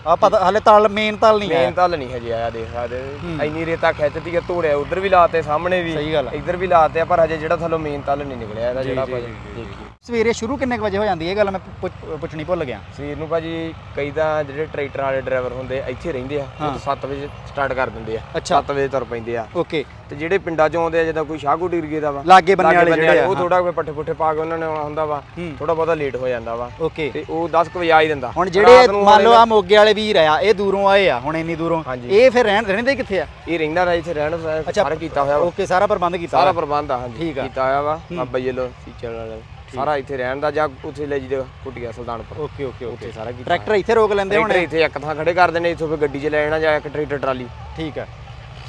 ਆ ਪਤਾ ਹਲੇ ਤਲ ਮੇਨ ਤਲ ਨਹੀਂ ਆਇਆ। ਮੇਨ ਤਲ ਨਹੀਂ ਹਜੇ ਆਇਆ ਦੇਖ ਸਕਦੇ ਇੰਨੀ ਰੇਤਾ ਖਿੱਚਦੀ ਆ ਧੂੜਿਆ ਉਧਰ ਵੀ ਲਾਤੇ ਸਾਹਮਣੇ ਵੀ। ਸਹੀ ਗੱਲ ਆ। ਇੱਧਰ ਵੀ ਲਾਤੇ ਆ ਪਰ ਹਜੇ ਜਿਹੜਾ ਥੱਲੋਂ ਮੇਨ ਤਲ ਨਹੀਂ ਨਿਕਲਿਆ ਇਹਦਾ ਜਿਹੜਾ ਭਾਜੀ ਦੇਖੀਏ। ਸਵੇਰੇ ਸ਼ੁਰੂ ਕਿੰਨੇ ਕੁ ਵਜੇ ਹੋ ਜਾਂਦੀ ਹੈ? ਇਹ ਗੱਲ ਮੈਂ ਪੁੱਛ- ਪੁੱਛਣੀ ਭੁੱਲ ਗਿਆ। ਸਵੇਰ ਨੂੰ ਭਾਜੀ ਕਈ ਤਾਂ ਜਿਹੜੇ ਟਰੈਕਟਰ ਵਾਲੇ ਡਰਾਈਵਰ ਹੁੰਦੇ ਆ, ਇੱਥੇ ਰਹਿੰਦੇ ਆ। ਉਹ 7 ਵਜੇ ਸਟਾਰਟ ਕਰ ਦਿੰਦੇ ਆ। ਅੱਛਾ। 7 ਵਜੇ ਤੁਰ ਪੈਂਦੇ ਆ। ਓਕੇ। ਤੇ ਜਿਹੜੇ ਪਿੰਡਾਂ ਚੋਂ ਆਉਂਦੇ ਆ ਜਿੱਦਾਂ ਕੋਈ ਸ਼ਾਹਕੋਟ ਏਰੀਏ ਦਾ ਵਾ ਲਾਗੇ ਬੰਨੇ ਵਾਲੇ ਜਿਹੜੇ ਆ, ਉਹ ਥੋੜਾ ਕੋਈ ਪੱਠੇ ਪੁੱਠੇ ਪਾ ਕੇ ਉਹਨਾਂ ਨੇ ਆਉਣਾ ਹੁੰਦਾ ਵਾ ਥੋੜਾ ਬਹੁਤਾ ਲੇਟ ਹੋ ਜਾਂਦਾ ਵਾ। ਓਕੇ। ਤੇ ਉਹ 10 ਕੁ ਵਜੇ ਆ ਹੀ ਦਿੰਦਾ ਹੁਣ ਜਿਹੜੇ ਰਾਤ ਨੂੰ ਮੰਨ ਲਓ ਆ ਮੋਗੇ ਵਾਲੇ ਵੀਰ ਆ ਇਹ ਦੂਰੋਂ ਆਏ ਆ ਹੁਣ ਇੰਨੀ ਦੂਰੋਂ। ਇਹ ਫਿਰ ਰਹਿਣ ਰਹਿੰਦੇ ਕਿੱਥੇ ਆ? ਇਹ ਰਹਿੰਦਾ ਰਾ ਇੱਥੇ ਰਹਿਣ ਸਾਰਾ ਕੀਤਾ ਹੋਇਆ ਵਾ। ਓਕੇ ਸਾਰਾ ਪ੍ਰਬੰਧ ਕੀਤਾ ਸਾਰਾ। ਪ੍ਰਬੰਧ ਆ ਹਾਂਜੀ ਠੀਕ ਆ। ਕੀਤਾ ਹੋਇਆ ਵਾ। ਬਾਬਾ ਜੀ ਲੋ ਫੀਚਰ ਵਾਲਾ। ਸਾਰਾ ਇੱਥੇ ਰਹਿਣ ਦਾ ਜਾਂ ਉੱਥੇ ਲੈ ਜੀ ਕੁਟਿਆ ਸੁਲਤਾਨਪੁਰ। Okay okay okay. ਉੱਥੇ ਸਾਰਾ ਕੀਤਾ। ਟਰੈਕਟਰ ਇੱਥੇ ਰੋਕ ਲੈਂਦੇ ਟਰੈਕਟਰ ਹੋਣੇ? ਇੱਥੇ ਇੱਕ ਥਾਂ ਖੜੇ ਕਰ ਦਿੰਦੇ ਇੱਥੋਂ ਫਿਰ ਗੱਡੀ 'ਚ ਲੈ ਜਾਣਾ ਜਾਂ ਇੱਕ ਟਰੈਕਟਰ ਟਰਾਲੀ। ਠੀਕ ਹੈ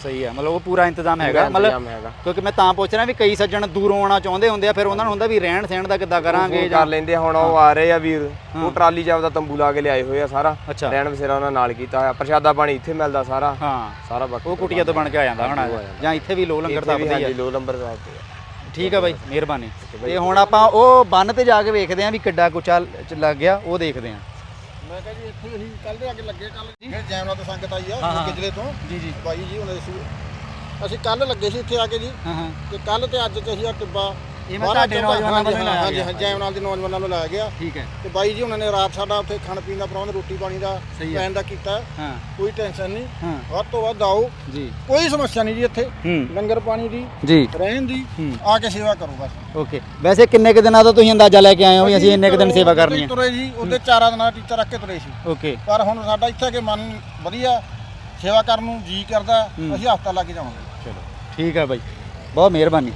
ਸਹੀ ਹੈ। ਮਤਲਬ ਉਹ ਪੂਰਾ ਇੰਤਜ਼ਾਮ ਹੈਗਾ। ਮਤਲਬ ਇੰਤਜ਼ਾਮ ਹੈਗਾ। ਕਿਉਂਕਿ ਮੈਂ ਤਾਂ ਪੁੱਛ ਰਿਹਾ ਵੀ ਕਈ ਸੱਜਣ ਦੂਰੋਂ ਆਉਣਾ ਚਾਹੁੰਦੇ ਹੁੰਦੇ ਆ ਫਿਰ ਉਹਨਾਂ ਨੂੰ ਹੁੰਦਾ ਵੀ ਰਹਿਣ ਸਹਿਣ ਦਾ ਕਿੱਦਾਂ ਕਰਾਂਗੇ ਉਹ ਕਰ ਲੈਂਦੇ ਆ, ਹੁਣ ਉਹ ਆ ਰਹੇ ਆ ਵੀਰ। ਉਹ ਟਰਾਲੀ 'ਚ ਆਪਦਾ ਤੰਬੂ ਲਾ ਕੇ ਲਿਆਏ ਹੋਏ ਆ ਸਾਰਾ। ਅੱਛਾ। ਰਹਿਣ ਬਸੇਰਾ ਉਹਨਾਂ ਨਾਲ ਕੀਤਾ ਹੋਇਆ। ਪ੍ਰਸ਼ਾਦਾ ਪਾਣੀ ਇੱਥੇ ਮਿਲਦਾ ਸਾਰਾ। ਹਾਂ। ਸਾਰਾ ਬਾਕੀ ਉਹ ਕੁਟੀਆ ਤੋਂ ਬਣ ਕੇ ਆ ਜਾਂਦਾ ਹੋਣਾ। ਜਾਂ ਇੱਥੇ ਵੀ ਲੋ ਲੰਗਰ ਇੱਥੇ ਦਾ ਵੀ ਵਧੀਆ ਹਾਂਜੀ ਲੋ ਨੰਬਰ ਸਾਹਿਬ ਤੇ ਆ। ਠੀਕ ਹੈ ਬਾਈ ਮਿਹਰਬਾਨੀ। ਤੇ ਹੁਣ ਆਪਾਂ ਉਹ ਬੰਨ ਤੇ ਜਾ ਕੇ ਵੇਖਦੇ ਆਂ ਵੀ ਕਿੱਡਾ ਕੁਚਾ ਲੱਗ ਗਿਆ ਉਹ ਦੇਖਦੇ ਆਂ। ਮੈਂ ਕਿਹਾ ਜੀ ਇੱਥੇ ਅਸੀਂ ਕੱਲ ਦੇ ਅੱਗੇ ਲੱਗੇ ਕੱਲ ਫਿਰ ਜੈਮਨਾ ਤੋਂ ਸੰਗਤ ਆਈ ਆ ਕਿਜਲੇ ਤੋਂ। ਜੀ ਜੀ। ਬਾਈ ਜੀ ਸੂ ਅਸੀਂ ਕੱਲ ਲੱਗੇ ਸੀ ਇੱਥੇ ਆ ਕੇ ਜੀ। ਹਾਂ ਹਾਂ। ਤੇ ਕੱਲ ਤੇ ਅੱਜ ਤੇ ਅਸੀਂ ਆ ਟਿੱਬਾ ਇਹ ਮੈਂ ਤੁਹਾਡੇ ਨੌਜਵਾਨਾਂ ਵੱਲੋਂ ਲਾਇਆ ਹਾਂਜੀ ਹਾਂ ਜੈਮਨਾਲ ਦੇ ਨੌਜਵਾਨਾਂ ਨੂੰ ਲਾਇਆ ਗਿਆ। ਠੀਕ ਹੈ। ਤੇ ਬਾਈ ਜੀ ਉਹਨਾਂ ਨੇ ਰਾਤ ਸਾਡਾ ਉੱਥੇ ਖਾਣ ਪੀਣ ਦਾ ਪ੍ਰਬੰਧ ਰੋਟੀ ਪਾਣੀ ਦਾ। ਪੈਣ ਦਾ ਕੀਤਾ। ਹਾਂ। ਕੋਈ ਟੈਨਸ਼ਨ ਨਹੀਂ। ਹਾਂ। ਵੱਧ ਤੋਂ ਵੱਧ ਆਓ। ਜੀ। ਕੋਈ ਸਮੱਸਿਆ ਨਹੀਂ ਜੀ ਇੱਥੇ। ਲੰਗਰ ਪਾਣੀ ਦੀ ਜੀ। ਰਹਿਣ ਦੀ। ਆ ਕੇ ਸੇਵਾ ਕਰੋ ਬਸ। ਓਕੇ। ਵੈਸੇ ਕਿੰਨੇ ਕੁ ਦਿਨਾਂ ਦਾ ਤੁਸੀਂ ਅੰਦਾਜ਼ਾ ਲੈ ਕੇ ਆਏ ਹੋ ਵੀ ਅਸੀਂ ਇੰਨੇ ਕੁ ਦਿਨ ਸੇਵਾ ਕਰਨੀ ਹੈ? ਤੁਰੇ ਜੀ ਉਹਦੇ ਚਾਰਾਂ ਦਿਨਾਂ ਦਾ ਟੀਚਾ ਰੱਖ ਕੇ ਤੁਰੇ ਸੀ। ਓਕੇ। ਪਰ ਹੁਣ ਸਾਡਾ ਇੱਥੇ ਕਿ ਮਨ ਵਧੀਆ। ਸੇਵਾ ਕਰਨ ਨੂੰ ਜੀ ਕਰਦਾ। ਅਸੀਂ ਹਫਤਾ ਲੱਗ ਜਾਵਾਂਗੇ। ਚਲੋ। ਠੀਕ ਹੈ ਬਾਈ। ਬਹੁਤ ਮਿਹਰਬਾਨੀ।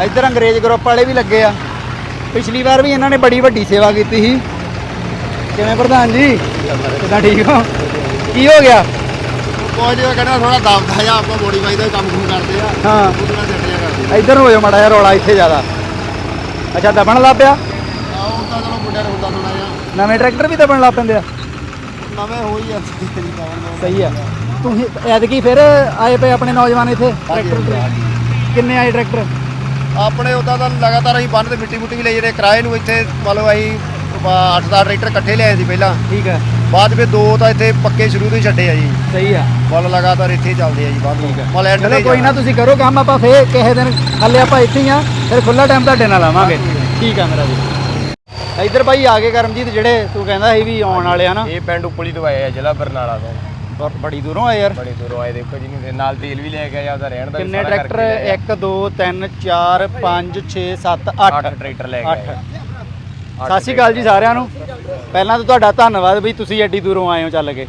ਇੱਧਰ ਅੰਗਰੇਜ਼ ਗਰੁੱਪ ਵਾਲੇ ਵੀ ਲੱਗੇ ਆ। ਪਿਛਲੀ ਵਾਰ ਵੀ ਇਹਨਾਂ ਨੇ ਬੜੀ ਵੱਡੀ ਸੇਵਾ ਕੀਤੀ ਸੀ। ਕਿਵੇਂ ਪ੍ਰਧਾਨ ਜੀ? ਕਿਦਾਂ ਠੀਕ ਹੋ? ਕੀ ਹੋ ਗਿਆ? ਕੋਈ ਨਹੀਂ ਕਹਿੰਦਾ ਥੋੜਾ ਦਬਦਾ ਜਾਂ ਆਪਾਂ ਬੋਡੀ ਵਾਈ ਦਾ ਕੰਮ ਕੰਮ ਕਰਦੇ ਆ। ਹਾਂ। ਉਹਦਾ ਛੱਡਿਆ ਕਰਦੇ। ਇੱਧਰ ਹੋ ਜਾ ਮੜਾ ਜਿਹਾ ਰੌਲਾ ਇੱਥੇ ਜ਼ਿਆਦਾ। ਅੱਛਾ ਦਬਣ ਲੱਗ ਪਿਆ? ਆ ਉਹ ਤਾਂ ਚਲੋ ਮੁੰਡਿਆਂ ਨੂੰ ਹੁੰਦਾ ਥੋੜਾ ਜਿਹਾ। ਨਵੇਂ ਟਰੈਕਟਰ ਵੀ ਦਬਣ ਲੱਗ ਪੈਂਦੇ ਆ? ਨਵੇਂ ਹੋ ਹੀ ਜਾਂਦੇ ਤੇਰੀ ਸਹੀ ਆ। ਤੁਸੀਂ ਐਤਕੀ ਫਿਰ ਆਏ ਪਏ ਆਪਣੇ ਨੌਜਵਾਨ ਇੱਥੇ? ਟਰੈਕਟਰ ਕਿੰਨੇ ਆਏ ਟਰੈਕਟਰ? ਆਪਣੇ ਉਦਾਂ ਤਾਂ ਲਗਾਤਾਰ ਅਸੀਂ ਬੰਨ ਤੇ ਮਿੱਟੀ ਮੁੱਟੀ ਵੀ ਲਈ ਜਿਹੜੇ ਕਿਰਾਏ ਨੂੰ ਇੱਥੇ ਮੰਨ ਲਓ ਅਸੀਂ 8-10 ਟਰੈਕਟਰ ਇਕੱਠੇ ਲਿਆਏ ਸੀ ਪਹਿਲਾਂ। ਠੀਕ ਹੈ। ਬਾਅਦ ਵਿੱਚ ਦੋ ਤਾਂ ਇੱਥੇ ਪੱਕੇ ਸ਼ੁਰੂ ਤੋਂ ਹੀ ਛੱਡੇ ਆ ਜੀ। ਸਹੀ ਆ। ਲਓ ਲਗਾਤਾਰ ਇੱਥੇ ਹੀ ਚੱਲਦੇ ਆ ਜੀ ਬਾਅਦ ਵਿੱਚ। ਮੰਨ ਲਓ end ਚਲੋ ਕੋਈ ਨਾ ਤੁਸੀਂ ਕਰੋ ਕੰਮ ਆਪਾਂ ਫੇਰ ਕਿਸੇ ਦਿਨ ਹੱਲੇ ਆਪਾਂ ਇੱਥੇ ਹੀ ਆ ਫਿਰ ਖੁੱਲਾ ਟਾਈਮ ਤੁਹਾਡੇ ਨਾਲ ਆਵਾਂਗੇ। ਠੀਕ ਆ ਮੇਰਾ ਜੀ। ਇੱਧਰ ਭਾਈ ਆ ਗਏ ਕਰਮਜੀਤ ਜਿਹੜੇ ਤੂੰ ਕਹਿੰਦਾ ਸੀ ਵੀ ਆਉਣ ਵਾਲੇ ਆ ਨਾ। ਇਹ ਪਿੰਡ ਉਪਲੀ ਤੋਂ ਆਏ ਆ ਜ਼ਿਲ੍ਹਾ ਬਰਨਾਲਾ ਤੋਂ। ਬ- ਬੜੀ ਦੂਰੋਂ ਆਏ ਯਾਰ। ਬੜੀ ਦੂਰੋਂ ਆਏ ਦੇਖੋ ਜੀ ਨਹੀਂ ਨਾਲ ਤੇਲ ਵੀ ਲੈ ਕੇ ਆਇਆ ਉਹਦਾ ਰਹਿਣ ਦਾ ਵੀ ਕਿੰਨੇ ਸਾਰਾ ਟਰੈਕਟਰ? ਕਰਕੇ ਲੈ ਆਏ। 1 2 3 4 5 6 7 8 ਅੱਠ ਟਰੈਕਟਰ ਲੈ ਕੇ ਆਏ 8 ਸਤਿ ਸ਼੍ਰੀ ਅਕਾਲ ਜੀ ਸਾਰਿਆਂ ਨੂੰ। ਪਹਿਲਾਂ ਤਾਂ ਤੁਹਾਡਾ ਧੰਨਵਾਦ ਵੀ ਤੁਸੀਂ ਐਡੀ ਦੂਰੋਂ ਆਏ ਹੋ ਚੱਲ ਕੇ।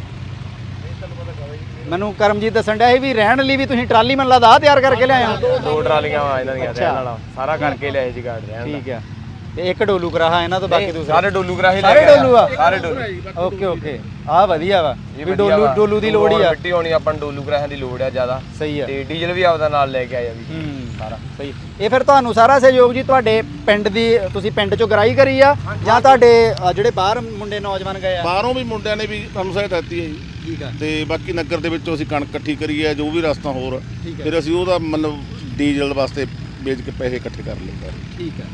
ਮੈਨੂੰ ਕਰਮਜੀਤ ਦੱਸਣ ਡਿਆ ਸੀ ਵੀ ਰਹਿਣ ਲਈ ਵੀ ਤੁਸੀਂ ਟਰਾਲੀ ਮਨ ਲੱਗਦਾ ਆਹ ਤਿਆਰ ਕਰਕੇ ਲਿਆਏ ਹੋ। ਦੋ ਟਰਾਲੀਆਂ ਵਾ ਇਹਨਾਂ ਦੀਆਂ ਰਹਿਣ ਵਾਲਾ। ਸਾਰਾ ਕਰਕੇ ਲਿਆਏ ਜੀ ਗਾਰਡ ਰਹਿਣ ਦਾ। ਠੀਕ ਆ। ਤੇ ਇੱਕ ਡੋਲੂ ਕਰਾਹਾ ਇਹਨਾਂ ਤੋਂ ਬਾਕੀ ਦੂਸਰੇ? ਸਾਰੇ ਡੋਲੂ ਕਰਾਹੇ ਲੈ ਸਾਰੇ। ਡੋਲੂ ਆ? ਸਾਰੇ ਡੋਲੂ ਓਕੇ ਓਕੇ। ਆ ਵਧੀਆ ਵਾ। ਇਹ ਵੀ ਵਧੀਆ ਡੋਲੂ। ਡੋਲੂ ਦੀ ਲੋੜ ਹੀ ਆ। ਮਿੱਟੀ ਹੋਣੀ ਆਪਾਂ ਡੋਲੂ ਕਰਾਹਿਆਂ ਦੀ ਲੋੜ ਆ ਜ਼ਿਆਦਾ। ਸਹੀ ਆ। ਤੇ ਡੀਜ਼ਲ ਵੀ ਆਪਦਾ ਨਾਲ ਲੈ ਕੇ ਆਇਆ ਵੀ। ਸਾਰਾ। ਸਹੀ। ਇਹ ਫਿਰ ਤੁਹਾਨੂੰ ਸਾਰਾ ਸਹਿਯੋਗ ਜੀ ਤੁਹਾਡੇ ਪਿੰਡ ਦੀ ਤੁਸੀਂ ਪਿੰਡ ਚੋਂ ਗਰਾਈ ਕਰੀ ਆ ਜਾਂ ਤੁਹਾਡੇ ਜਿਹੜੇ ਬਾਹਰ ਮੁੰਡੇ ਨੌਜਵਾਨ ਗਏ ਆ? ਬਾਹਰੋਂ ਵੀ ਮੁੰਡਿਆਂ ਨੇ ਵੀ ਸਾਨੂੰ ਸਹਾਇਤਾ ਦਿੱਤੀ ਹੈ ਜੀ। ਠੀਕ ਆ। ਤੇ ਬਾਕੀ ਨਗਰ ਦੇ ਵਿੱਚੋਂ ਅਸੀਂ ਕਣਕ ਇਕੱਠੀ ਕਰੀ ਹੈ ਜੋ ਵੀ ਰਸਤਾ ਹੋਰ। ਫਿਰ ਅਸੀਂ ਉਹਦਾ ਮਤਲਬ ਡੀਜ਼ਲ ਵਾਸਤੇ ਵੇਚ ਕੇ ਪੈਸੇ ਇਕੱਠੇ ਕਰ ਲੈਂਦਾ ਠੀਕ ਹੈ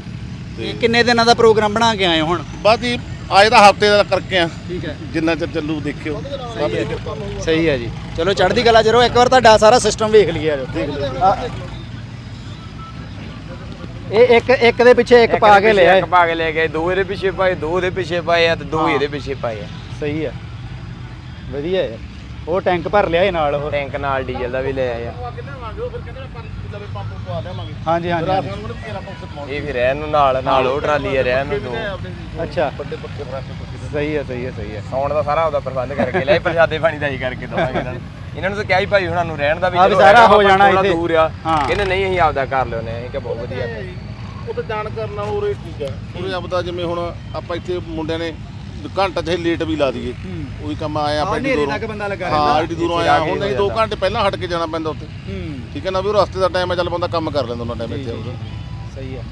ਤੇ ਕਿੰਨੇ ਦਿਨਾਂ ਦਾ ਪ੍ਰੋਗਰਾਮ ਬਣਾ ਕੇ ਆਏ ਹੋ ਹੁਣ? ਬਾਅਦ ਹੀ ਅੱਜ ਦਾ ਹਫ਼ਤੇ ਦਾ ਕਰਕੇ ਆ। ਠੀਕ ਹੈ। ਜਿੰਨਾ ਚਿਰ ਚੱਲੂ ਦੇਖਿਓ। ਸਹੀ ਹੈ ਜੀ। ਚਲੋ ਚੜ੍ਹਦੀ ਕਲਾ ਜਰੋ ਇੱਕ ਵਾਰ ਤੁਹਾਡਾ ਸਾਰਾ ਸਿਸਟਮ ਵੇਖ ਲਈਏ। ਆਜੋ ਦੇਖ ਲਓ ਇਹ ਇੱਕ ਇੱਕ ਦੇ ਪਿੱਛੇ ਇੱਕ ਪਾ ਕੇ ਲਿਆ ਇੱਕ ਪਾ ਕੇ ਲੈ ਗਏ। ਦੋ ਇਹਦੇ ਪਿੱਛੇ ਪਾਏ ਦੋ ਇਹਦੇ ਪਿੱਛੇ ਪਾਏ ਆ ਤੇ ਦੋ ਇਹਦੇ ਪਿੱਛੇ ਪਾਏ ਆ। ਸਹੀ ਹੈ। ਵਧੀਆ ਹੈ। ਉਹ ਟੈਂਕ ਭਰ ਲਿਆ ਇਹ ਨਾਲ ਉਹ। ਟੈਂਕ ਨਾਲ ਡੀਜ਼ਲ ਦਾ ਵੀ ਲੈ ਆਏ ਆ। ਹਾਂਜੀ ਹਾਂਜੀ ਹਾਂਜੀ। ਇਹ ਫਿਰ ਰਹਿਣ ਨੂੰ ਨਾਲ ਨਾਲ ਉਹ ਟਰਾਲੀ ਆ ਰਹਿਣ ਨੂੰ ਦੋ। ਅੱਛਾ। ਸਹੀ ਹੈ ਸਹੀ ਹੈ ਸਹੀ ਹੈ ਸੌਣ ਦਾ ਸਾਰਾ ਉਹਦਾ ਪ੍ਰਬੰਧ ਕਰਕੇ ਲਿਆ ਪ੍ਰਸ਼ਾਦੇ ਪਾਣੀ ਦਾ ਹੀ ਕਰਕੇ ਦਵਾਂਗੇ ਇਹਨਾਂ ਨੂੰ। ਇਹਨਾਂ ਨੂੰ ਤਾਂ ਕਿਹਾ ਹੀ ਭਾਈ ਹੁਣਾਂ ਨੂੰ ਰਹਿਣ ਦਾ ਵੀ ਆ ਵੀ ਸਾਰਾ ਹੋ ਜਾਣਾ ਇੱਥੇ। ਦੂਰ ਆ। ਹਾਂ। ਕਹਿੰਦੇ ਨਹੀਂ ਅਸੀਂ ਆਪਦਾ ਕਰ ਲਿਓਨੇ ਅਸੀਂ ਕਿਹਾ ਬਹੁਤ ਵਧੀਆ। ਉਹ ਤਾਂ ਜਾਣ ਕਰਨ ਉਰੇ ਠੀਕ ਆ। ਉਰੇ ਆਪਦਾ ਜਿਵੇਂ ਹੁਣ ਆਪਾਂ ਇੱਥੇ ਮੁੰਡਿਆਂ ਨੇ ਘੰਟਾ ਚਾਹੇ ਲੇਟ ਵੀ ਲਾ ਦਈਏ। ਉਹੀ ਕੰਮ ਆਇਆ ਆਪਾਂ ਹਨੇਰੇ ਤੱਕ ਬੰਦਾ ਲੱਗਾ ਹਾਂ ਐਡੀ ਦੂਰੋਂ ਆਇਆ ਆ ਹੁਣ ਨਹੀਂ ਹੋ 2 ਘੰਟੇ ਪਹਿਲਾਂ ਹਟ ਕੇ ਜਾਣਾ ਪੈਂਦਾ ਉੱਥੇ। ਹੂੰ। ਠੀਕ ਹੈ ਨਾ ਵੀ ਉਹ ਰਸਤੇ ਦਾ ਟਾਈਮ ਹੈ ਚੱਲ ਬੰਦਾ ਕੰਮ ਕਰ ਲੈਂਦਾ ਉਹਨਾਂ ਟਾਈਮ ਇੱਥੇ ਉਹਦਾ ਸਹੀ ਹੈ।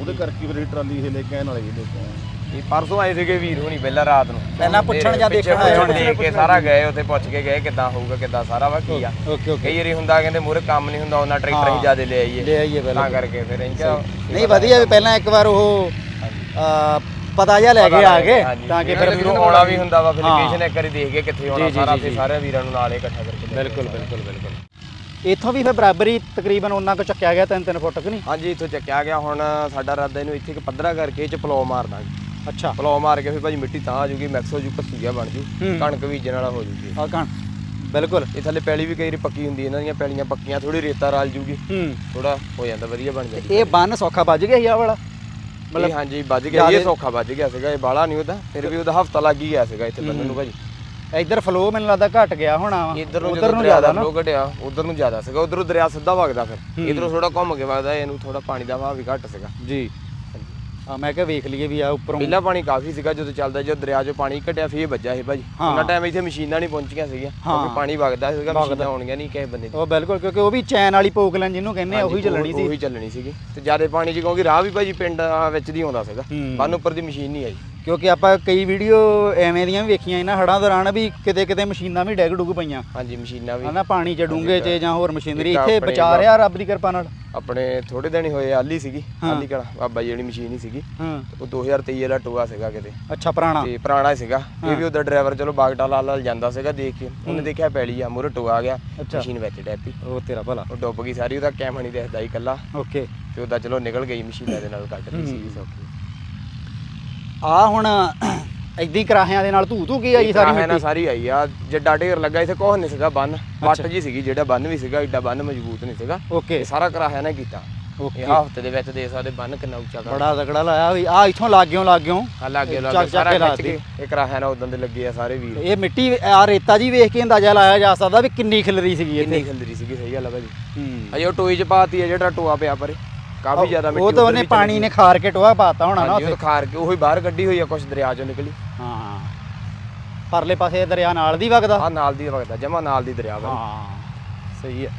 ਉਹਦੇ ਕਰਕੇ ਫਿਰ ਇਹ ਟਰਾਲੀ ਇਹ ਲੈ ਕੇ ਆਏ ਨਾਲੇ ਇਹ ਲੈ ਕੇ ਆਏ ਇਹ ਪਰਸੋਂ ਆਏ ਸੀਗੇ ਵੀਰ ਹੋਣੀ ਪਹਿਲਾਂ ਰਾਤ ਨੂੰ। ਪਹਿਲਾਂ ਪੁੱਛਣ ਜਾਂ ਪਿੱਛੇ ਦੇਖਣ ਆਏ ਹੋਣੇ। ਦੇਖ ਕੇ ਸਾਰਾ ਗਏ ਉੱਥੇ ਪੁੱਛ ਕੇ ਗਏ ਕਿੱਦਾਂ ਹੋਊਗਾ ਕਿੱਦਾਂ ਸਾਰਾ ਵਾ ਕੀ ਆ। ਓਕੇ ਓਕੇ ਕਈ ਵਾਰੀ ਹੁੰਦਾ ਕਹਿੰਦੇ ਮੂਰੇ ਕੰਮ ਨਹੀਂ ਹੁੰਦਾ ਉਹਨਾਂ ਟਰੈਕਟਰ ਹੀ ਜ਼ਿਆਦਾ ਲੈ ਆਈਏ। ਲੈ ਆਈਏ ਪਹਿਲਾਂ ਤਾਂ ਕਰਕੇ ਫਿਰ ਕਿਹਾ ਨਹੀਂ ਵਧੀਆ ਵੀ ਪਹਿਲਾਂ ਇੱਕ ਵਾਰ ਉਹ ਆ, ਪਤਾ ਜਿਹਾ ਲੈ ਕੇ ਆ ਗਏ। ਤਾਂ ਕਿ ਫਿਰ ਵੀਰੋਂ ਆਉਣਾ ਵੀ ਹੁੰਦਾ ਵਾ ਫਿਰ ਹਾਂ। ਲੋਕੇਸ਼ਨ ਇੱਕ ਵਾਰੀ ਦੇਖ ਕੇ ਕਿੱਥੇ ਆਉਣਾ ਸਾਰਾ ਫਿਰ। ਸਾਰੇ ਵੀਰਾਂ ਨੂੰ ਨਾਲੇ ਇਕੱਠਾ ਕਰਕੇ ਬਿਲਕੁਲ ਬਿਲਕੁਲ ਬਿਲਕੁਲ। ਇੱਥੋਂ ਵੀ ਫਿਰ ਬਰਾਬਰੀ ਤਕਰੀਬਨ ਉਹਨਾਂ ਕੋ ਚੱਕਿਆ ਗਿਆ 3-3 ਫੁੱਟ ਕਿ ਨਹੀਂ? ਹਾਂਜੀ ਇੱਥੋਂ ਚੱਕਿਆ ਗਿਆ ਹੁਣ ਸਾਡਾ ਇਰਾਦਾ ਇਹਨੂੰ ਇੱਥੇ ਕਿ ਪੱਧਰਾ ਕਰਕੇ ਚ ਪਲੋ ਮਾਰ ਦਾਂਗੇ। ਅੱਛਾ। ਪਲੋ ਮਾਰ ਕੇ ਫਿਰ ਭਾਜੀ ਮਿੱਟੀ ਤਾਂ ਆ ਜੂਗੀ ਮਿਕਸ ਹੋ ਜੂ ਘਸੂਆ ਬਣ ਜੂ ਹੂੰ। ਕਣਕ ਬੀਜਣ ਵਾਲਾ ਹੋ ਜੂਗੀ। ਆ ਕਣ ਬਿਲਕੁਲ। ਇਹ ਥੱਲੇ ਪੈਲੀ ਵੀ ਕਈ ਵਾਰੀ ਪੱਕੀ ਹੁੰਦੀ ਇਹਨਾਂ ਦੀਆਂ ਪੈਲੀਆਂ ਪੱਕੀਆਂ ਥੋੜੀ ਰੇਤਾ ਰਲ ਜੂਗੀ। ਹੂੰ। ਥੋੜਾ ਹੋ ਜਾਂਦਾ ਵਧੀਆ ਬਣ ਜਾਂਦਾ। ਇਹ ਬੰਨ ਸੌਖਾ ਵੱਜ ਗਿਆ ਸੀ ਆਹ ਵਾਲਾ। ਮਤਲਬ ਹਾਂਜੀ ਵੱਜ ਗਿਆ ਇਹ ਸੌਖਾ ਵੱਜ ਗਿਆ ਸੀਗਾ ਇਹ ਬਾਲਾ ਨਹੀਂ ਉਹਦਾ ਫਿਰ ਵੀ ਉਹਦਾ ਹਫਤਾ ਲੱਗ ਹੀ ਗਿਆ ਸੀਗਾ ਇੱਥੇ ਬੰਨਣ ਨੂੰ ਭਾਜੀ। ਇੱਧਰ ਫਲੋ ਮੈਨੂੰ ਲੱਗਦਾ ਘਟ ਗਿਆ ਹੋਣਾ ਵਾ। ਇੱਧਰ ਨੂੰ ਉੱਧਰ ਨੂੰ ਜ਼ਿਆਦਾ ਫਲੋ ਘਟਿਆ ਉਧਰ ਨੂੰ ਜ਼ਿਆਦਾ ਸੀਗਾ ਉਧਰੋਂ ਦਰਿਆ ਸਿੱਧਾ ਵਗਦਾ ਫਿਰ। ਇਧਰੋਂ ਥੋੜਾ ਘੁੰਮ ਕੇ ਵਗਦਾ ਇਹਨੂੰ ਥੋੜਾ ਪਾਣੀ ਦਾ ਵਹਾਅ ਵੀ ਘੱਟ ਸੀਗਾ। ਜੀ। ਆ ਮੈਂ ਕਿਹਾ ਵੇਖ ਲਈਏ ਵੀ ਆ ਉੱਪਰੋਂ ਪਹਿਲਾਂ ਪਾਣੀ ਕਾਫੀ ਸੀਗਾ ਜਦੋਂ ਚੱਲਦਾ ਜਦੋਂ ਦਰਿਆ 'ਚੋਂ ਪਾਣੀ ਘਟਿਆ ਫੇਰ ਵੱਜਾ ਇਹ ਭਾਜੀ। ਹਾਂ। ਉਹਨਾਂ ਟਾਈਮ ਇੱਥੇ ਮਸ਼ੀਨਾਂ ਨਹੀਂ ਪਹੁੰਚੀਆਂ ਸੀਗੀਆਂ ਕਿਉਂਕਿ ਪਾਣੀ ਵਗਦਾ ਸੀਗਾ ਮਸ਼ੀਨਾਂ ਆਉਣੀਆਂ ਨਹੀਂ ਕਿਸੇ ਬੰਦੇ ਦੀ। ਉਹ ਬਿਲਕੁਲ ਕਿਉਂਕਿ ਉਹ ਵੀ ਚੈਨ ਵਾਲੀ ਪੋਕਲਨ ਜਿਹਨੂੰ ਕਹਿੰਦੇ ਆ ਉਹੀ ਹਾਂਜੀ, ਚੱਲਣੀ ਸੀ। ਉਹੀ ਚੱਲਣੀ ਸੀਗੀ। ਤੇ ਜ਼ਿਆਦਾ ਪਾਣੀ 'ਚ ਕਿਉਂਕਿ ਰਾਹ ਵੀ ਭਾਜੀ ਪਿੰਡ ਵਿੱਚ ਦੀ ਆਉਂਦਾ ਸੀਗਾ। ਹੂੰ। ਬੰਨ ਉੱਪਰ ਦੀ ਮਸ਼ੀਨ ਨਹੀਂ ਆਈ। ਕਿਉਂਕਿ ਆਪਾਂ ਕਈ ਵੀਡੀਓ ਐਵੇਂ ਦੀਆਂ ਵੀ ਵੇਖੀਆਂ ਇਹਨਾਂ ਹੜਾਂ ਦੌਰਾਨ ਵੀ ਕਿਤੇ ਕਿਤੇ ਮਸ਼ੀਨਾਂ ਵੀ ਡੈਗ ਡੁੱਗ ਪਈਆਂ। ਹਾਂਜੀ ਮਸ਼ੀਨਾਂ ਵੀ ਹਨਾ ਪਾਣੀ ਚ ਡੂੰਘੇ ਚ ਜਾਂ ਹੋਰ ਮਸ਼ੀਨਰੀ ਇੱਥੇ ਬਚਾ ਰਿਹਾ ਰੱਬ ਦੀ ਕਿਰਪਾ ਨਾਲ? ਆਪਣੇ ਥੋੜੇ ਦਿਨ ਹੀ ਹੋਏ ਆਲੀ ਸੀਗੀ ਆਲੀ ਕਲਾ ਬਾਬਾ ਜੀ ਜਿਹੜੀ ਮਸ਼ੀਨ ਹੀ ਸੀਗੀ। ਹਾਂ। ਉਹ 2023 ਦਾ ਟੋਆ ਸੀਗਾ ਕਿਤੇ। ਅੱਛਾ ਪੁਰਾਣਾ? ਤੇ ਪੁਰਾਣਾ ਸੀਗਾ। ਇਹ ਵੀ ਉਹਦਾ ਡਰਾਈਵਰ ਚਲੋ ਬਾਗਟਾ ਲਾਲ ਲਾਲ ਜਾਂਦਾ ਸੀਗਾ ਦੇਖ ਕੇ। ਉਹਨੇ ਦੇਖਿਆ ਪੈਲੀ ਆ ਮੂਰੇ ਟੋਆ ਆ ਗਿਆ। ਮਸ਼ੀਨ ਵਿੱਚ ਡੈਪੀ। ਉਹ ਤੇਰਾ ਭਲਾ। ਉਹ ਡੁੱਬ ਗਈ ਸਾਰੀ ਉਹਦਾ ਕੈਮਰਾ ਨਹੀਂ ਦਿਖਦਾ ਹੀ ਕੱਲਾ ਓਕੇ। ਤੇ ਉਹਦਾ ਚਲੋ ਨਿਕਲ ਗਈ ਮਸ਼ੀਨਾਂ ਦੇ ਨਾਲ ਕੱਢ ਲਈ ਸੀ ਸੌਖੀ। ਆ ਹੁਣ ਐਦੀ ਕਰਾਹਿਆਂ ਦੇ ਨਾਲ ਧੂ ਧੂ ਕੇ ਆਈ ਸਾਰੀ ਮਿੱਟੀ। ਸਾਰੀ ਆਈ ਆ। ਜੱਡਾ ਢੇਰ ਲੱਗਾ ਇੱਥੇ ਕੋਹ ਨਹੀਂ ਸੀਗਾ ਬੰਨ। ਵੱਟ ਜੀ ਸੀਗੀ ਜਿਹੜਾ ਬੰਨ ਵੀ ਸੀਗਾ ਏਡਾ ਬੰਨ ਮਜ਼ਬੂਤ ਨਹੀਂ ਸੀਗਾ। ਓਕੇ। ਸਾਰਾ ਕਰਾਹਿਆ ਨਾ ਕੀਤਾ। ਓਕੇ। ਇਹ ਹਫ਼ਤੇ ਦੇ ਵਿੱਚ ਦੇ ਸਕਦੇ ਬੰਨ ਕਿੰਨਾ ਉੱਚਾ ਕਰ। ਬੜਾ ਤਕੜਾ ਲਾਇਆ ਵੀ। ਆ ਇਥੋਂ ਲੱਗਿਓ ਲੱਗਿਓ। ਆ ਲੱਗੇ ਚੱਕ- ਲੱਗੇ ਚੱਕ ਸਾਰਾ ਖਿੱਚ। ਕੇ। ਇਹ ਕਰਾਹਿਆ ਨਾ ਉਦੋਂ ਦੇ ਲੱਗੇ ਆ ਸਾਰੇ ਵੀਰ। ਇਹ ਮਿੱਟੀ ਆ ਰੇਤਾ ਜੀ ਵੇਖ ਕੇ ਅੰਦਾਜ਼ਾ ਲਾਇਆ ਜਾ ਸਕਦਾ ਵੀ ਕਿੰਨੀ ਖਿਲਰੀ ਸੀਗੀ ਕਿੰਨੀ ਇੱਥੇ। ਖੰਦਰੀ ਸੀਗੀ ਸਹੀ ਗੱਲ ਆ ਭਾਜੀ। ਹੂੰ। ਅਜੇ ਉਹ ਟੋਈ ਚ ਪਾਤੀ ਹੈ ਜਿਹੜਾ ਟੋਆ ਪਿਆ ਪਰੇ। ਕਾਫੀ ਜ਼ਿਆਦਾ ਮਿੱਟੀ ਉਹ ਤਾਂ ਉਹਨੇ ਪਾਣੀ ਨੇ ਖਾਰ ਕੇ ਟੋਆ ਪਾਤਾ ਹੋਣਾ ਨਾ ਉੱਥੇ। ਉਹ ਖਾਰ ਕੇ ਉਹੀ ਬਾਹਰ ਕੱਢੀ ਹੋਈ ਆ ਕੁਛ ਦਰਿਆ ਚੋਂ ਨਿਕਲੀ। ਹਾਂ ਪਰਲੇ ਪਾਸੇ ਦਰਿਆ ਨਾਲ ਦੀ ਵਗਦਾ। ਆ ਨਾਲ ਦੀ ਵਗਦਾ ਜਮਾ ਨਾਲ ਦੀ ਦਰਿਆ ਵਾ। ਹਾਂ। ਸਹੀ ਹੈ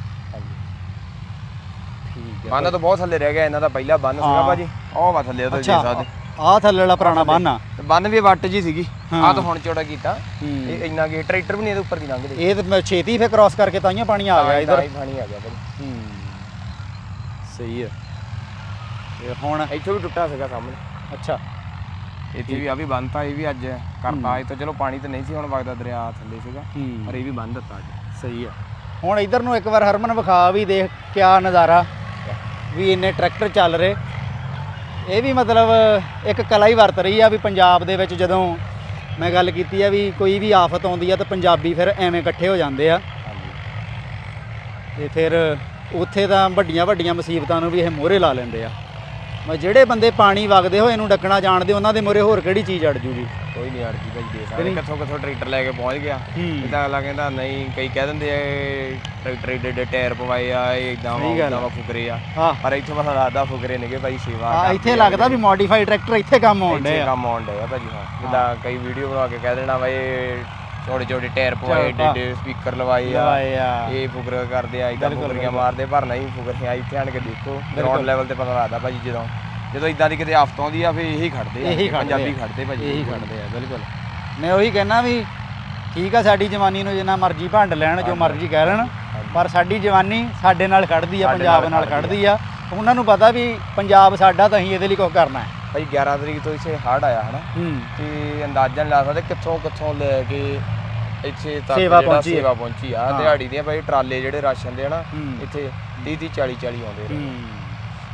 ਠੀਕ ਹੈ ਬੰਨ ਤਾਂ ਬਹੁਤ ਥੱਲੇ ਰਹਿ ਗਿਆ ਇਹਨਾਂ ਦਾ ਪਹਿਲਾ ਬੰਨ ਸੀਗਾ ਹਾਂ। ਭਾਜੀ। ਉਹ ਵਾ ਥੱਲੇ ਉਹਦਾ ਜੀ ਸਾਦੇ ਆ ਥੱਲੇ ਵਾਲਾ ਪੁਰਾਣਾ ਬੰਨ ਆ। ਬੰਨ ਵੀ ਵੱਟ ਜੀ ਸੀਗੀ। ਹਾਂ। ਆ ਤਾਂ ਹੁਣ ਚੌੜਾ ਕੀਤਾ। ਹੂੰ। ਇਹ ਇੰਨਾ ਕਿ ਟਰੈਕਟਰ ਵੀ ਨਹੀਂ ਇਹਦੇ ਉੱਪਰ ਦੀ ਲੰਘਦੇ। ਇਹ ਤੇ ਛੇਤੀ ਫੇ ਕ੍ਰਾਸ ਕਰਕੇ ਤਾਈਆਂ ਪਾਣੀ ਆ ਗਿਆ ਇਧਰ। ਹੀ ਪਾਣੀ ਆ ਗਿਆ ਭਾਜੀ। ਹੂੰ। ਸਹੀ ਹੈ ਤੇ ਹੁਣ ਇੱਥੋਂ ਵੀ ਟੁੱਟਾ ਸੀਗਾ ਸਾਹਮਣੇ। ਅੱਛਾ। ਇੱਥੇ ਵੀ ਆ ਵੀ ਬੰਨਤਾ ਇਹ ਵੀ ਅੱਜ ਕਰਤਾ। ਇਹ ਤਾਂ ਚਲੋ ਪਾਣੀ ਤਾਂ ਨਹੀਂ ਸੀ ਹੁਣ ਵਗਦਾ ਦਰਿਆ ਥੱਲੇ ਸੀਗਾ ਪਰ ਇਹ ਵੀ ਬੰਨ ਦਿੱਤਾ ਅੱਜ। ਸਹੀ ਹੈ ਹੁਣ ਇਧਰ ਨੂੰ ਇੱਕ ਵਾਰ ਹਰਮਨ ਵਿਖਾ ਵੀ ਦੇਖ ਕਿਆ ਨਜ਼ਾਰਾ ਵੀ ਇੰਨੇ ਟਰੈਕਟਰ ਚੱਲ ਰਹੇ। ਇਹ ਵੀ ਮਤਲਬ ਇੱਕ ਕਲਾ ਹੀ ਵਰਤ ਰਹੀ ਆ ਵੀ ਪੰਜਾਬ ਦੇ ਵਿੱਚ ਜਦੋਂ ਮੈਂ ਗੱਲ ਕੀਤੀ ਆ ਵੀ ਕੋਈ ਵੀ ਆਫਤ ਆਉਂਦੀ ਆ ਤਾਂ ਪੰਜਾਬੀ ਫਿਰ ਐਵੇਂ ਇਕੱਠੇ ਹੋ ਜਾਂਦੇ ਆ। ਤੇ ਫਿਰ ਉੱਥੇ ਤਾਂ ਵੱਡੀਆਂ ਵੱਡੀਆਂ ਮੁਸੀਬਤਾਂ ਨੂੰ ਵੀ ਇਹ ਮੋਹਰੇ ਲਾ ਲੈਂਦੇ ਆ। ਮੈਂ ਜਿਹੜੇ ਬੰਦੇ ਪਾਣੀ ਵਗਦੇ ਹੋਏ ਇਹਨੂੰ ਡੱਕਣਾ ਜਾਣਦੇ ਉਹਨਾਂ ਦੇ ਮੋਹਰੇ ਹੋਰ ਕਿਹੜੀ ਚੀਜ਼ ਅੜ ਜੂਗੀ? ਕੋਈ ਨਹੀਂ ਅੜਦੀ ਭਾਈ ਦੇ ਸਕਦੇ? ਕਿੱਥੋਂ ਕਿੱਥੋਂ ਟਰੈਕਟਰ ਲੈ ਕੇ ਪਹੁੰਚ ਗਿਆ। ਹੂੰ। ਇਦਾਂ ਅਗਲਾ ਕਹਿੰਦਾ ਨਹੀਂ ਕਈ ਕਹਿ ਦਿੰਦੇ ਆ ਇਹ ਟਰੈਕਟਰ ਏਡੇ ਏਡੇ ਟਾਇਰ ਪਵਾਏ ਆ ਇਹ ਇਦਾਂ ਵਾ ਆ। ਫੁਕਰੇ ਆ। ਪਰ ਇੱਥੋਂ ਪਤਾ ਲੱਗਦਾ ਫੁਕਰੇ ਨੇਗੇ ਭਾਈ ਸੇਵਾ ਆ ਇੱਥੇ ਆ ਲੱਗਦਾ ਵੀ ਮੋਡੀਫਾਈਡ ਟਰੈਕਟਰ ਇੱਥੇ ਕੰਮ ਡੇ ਆ। ਕੰਮ ਆਉਣ ਡਿਆ ਭਾਜੀ ਹਾਂ। ਜਿੱਦਾਂ ਕਈ ਵੀਡੀਓ ਬਣਾ ਕੇ ਕਹਿ ਦੇਣਾ ਇਹ ਛੋਟੇ ਛੋਟੇ ਟਾਇਰ ਪਵਾਏ ਏਡੇ ਏਡੇ ਸਪੀਕਰ ਲਵਾਏ ਆ। ਲਵਾਏ ਆ। ਇਹ ਫੁਕਰ ਕਰਦੇ ਆ ਇਦਾਂ ਫੁਕਰੀਆਂ ਮਾਰਦੇ ਪਰ ਨਹੀਂ ਫੁਕਰੀਆਂ ਇੱਥੇ ਆਣ ਕੇ ਦੇਖੋ। ਗਰਾਊਂਡ ਲੈਵਲ ਤੇ ਪਤਾ ਲੱਗਦਾ ਭਾਜੀ ਜਦੋਂ। ਜਦੋਂ ਇਦਾਂ ਦੀ ਕਿਤੇ ਆਫਤ ਆਉਂਦੀ ਆ ਫੇ ਇਹੀ ਖੜਦੇ ਆ। ਪੰਜਾਬੀ। ਖੜਦੇ ਭਾਜੀ। ਇਹੀ ਖੜਦੇ ਆ ਬਿਲਕੁਲ। ਮੈਂ ਉਹੀ ਕਹਿਣਾ ਵੀ ਠੀਕ ਆ ਸਾਡੀ ਜਵਾਨੀ ਨੂੰ ਜਿੰਨਾ ਮਰਜ਼ੀ ਭੰਡ ਲੈਣ ਜੋ ਮਰਜ਼ੀ ਕਹਿ ਲੈਣ ਪਰ ਸਾਡੀ ਜਵਾਨੀ ਸਾਡੇ ਨਾਲ ਖੜਦੀ ਆ ਪੰਜਾਬ ਨਾਲ ਖੜਦੀ ਖੜਦੀ ਆ। ਉਹਨਾਂ ਨੂੰ ਪਤਾ ਵੀ ਪੰਜਾਬ ਸਾਡਾ ਤਾਂ ਅਸੀਂ ਇਹਦੇ ਲਈ ਕੁਝ ਕਰਨਾ ਹੈ। ਭਾਈ 11 ਤਰੀਕ ਤੋਂ ਇੱਥੇ ਹੜ ਆਇਆ ਹਨਾ ਹੂੰ ਤੇ ਅੰਦਾਜ਼ਾ ਨੀ ਲਾ ਸਕਦੇ ਕਿੱਥੋਂ ਕਿੱਥੋਂ ਲੈ ਕੇ ਇੱਥੇ ਤੱਕ ਸੇਵਾ ਜਿਹੜਾ ਪਹੁੰਚੀ ਹੈ। ਸੇਵਾ ਪਹੁੰਚੀ ਆ ਹਾਂ। ਦਿਹਾੜੀ ਦੀਆਂ ਭਾਈ ਟਰਾਲੇ ਜਿਹੜੇ ਰਾਸ਼ਨ ਦੇ ਹਨਾ ਹੂੰ। ਇੱਥੇ 30 30 40 40 ਆਉਂਦੇ ਨੇ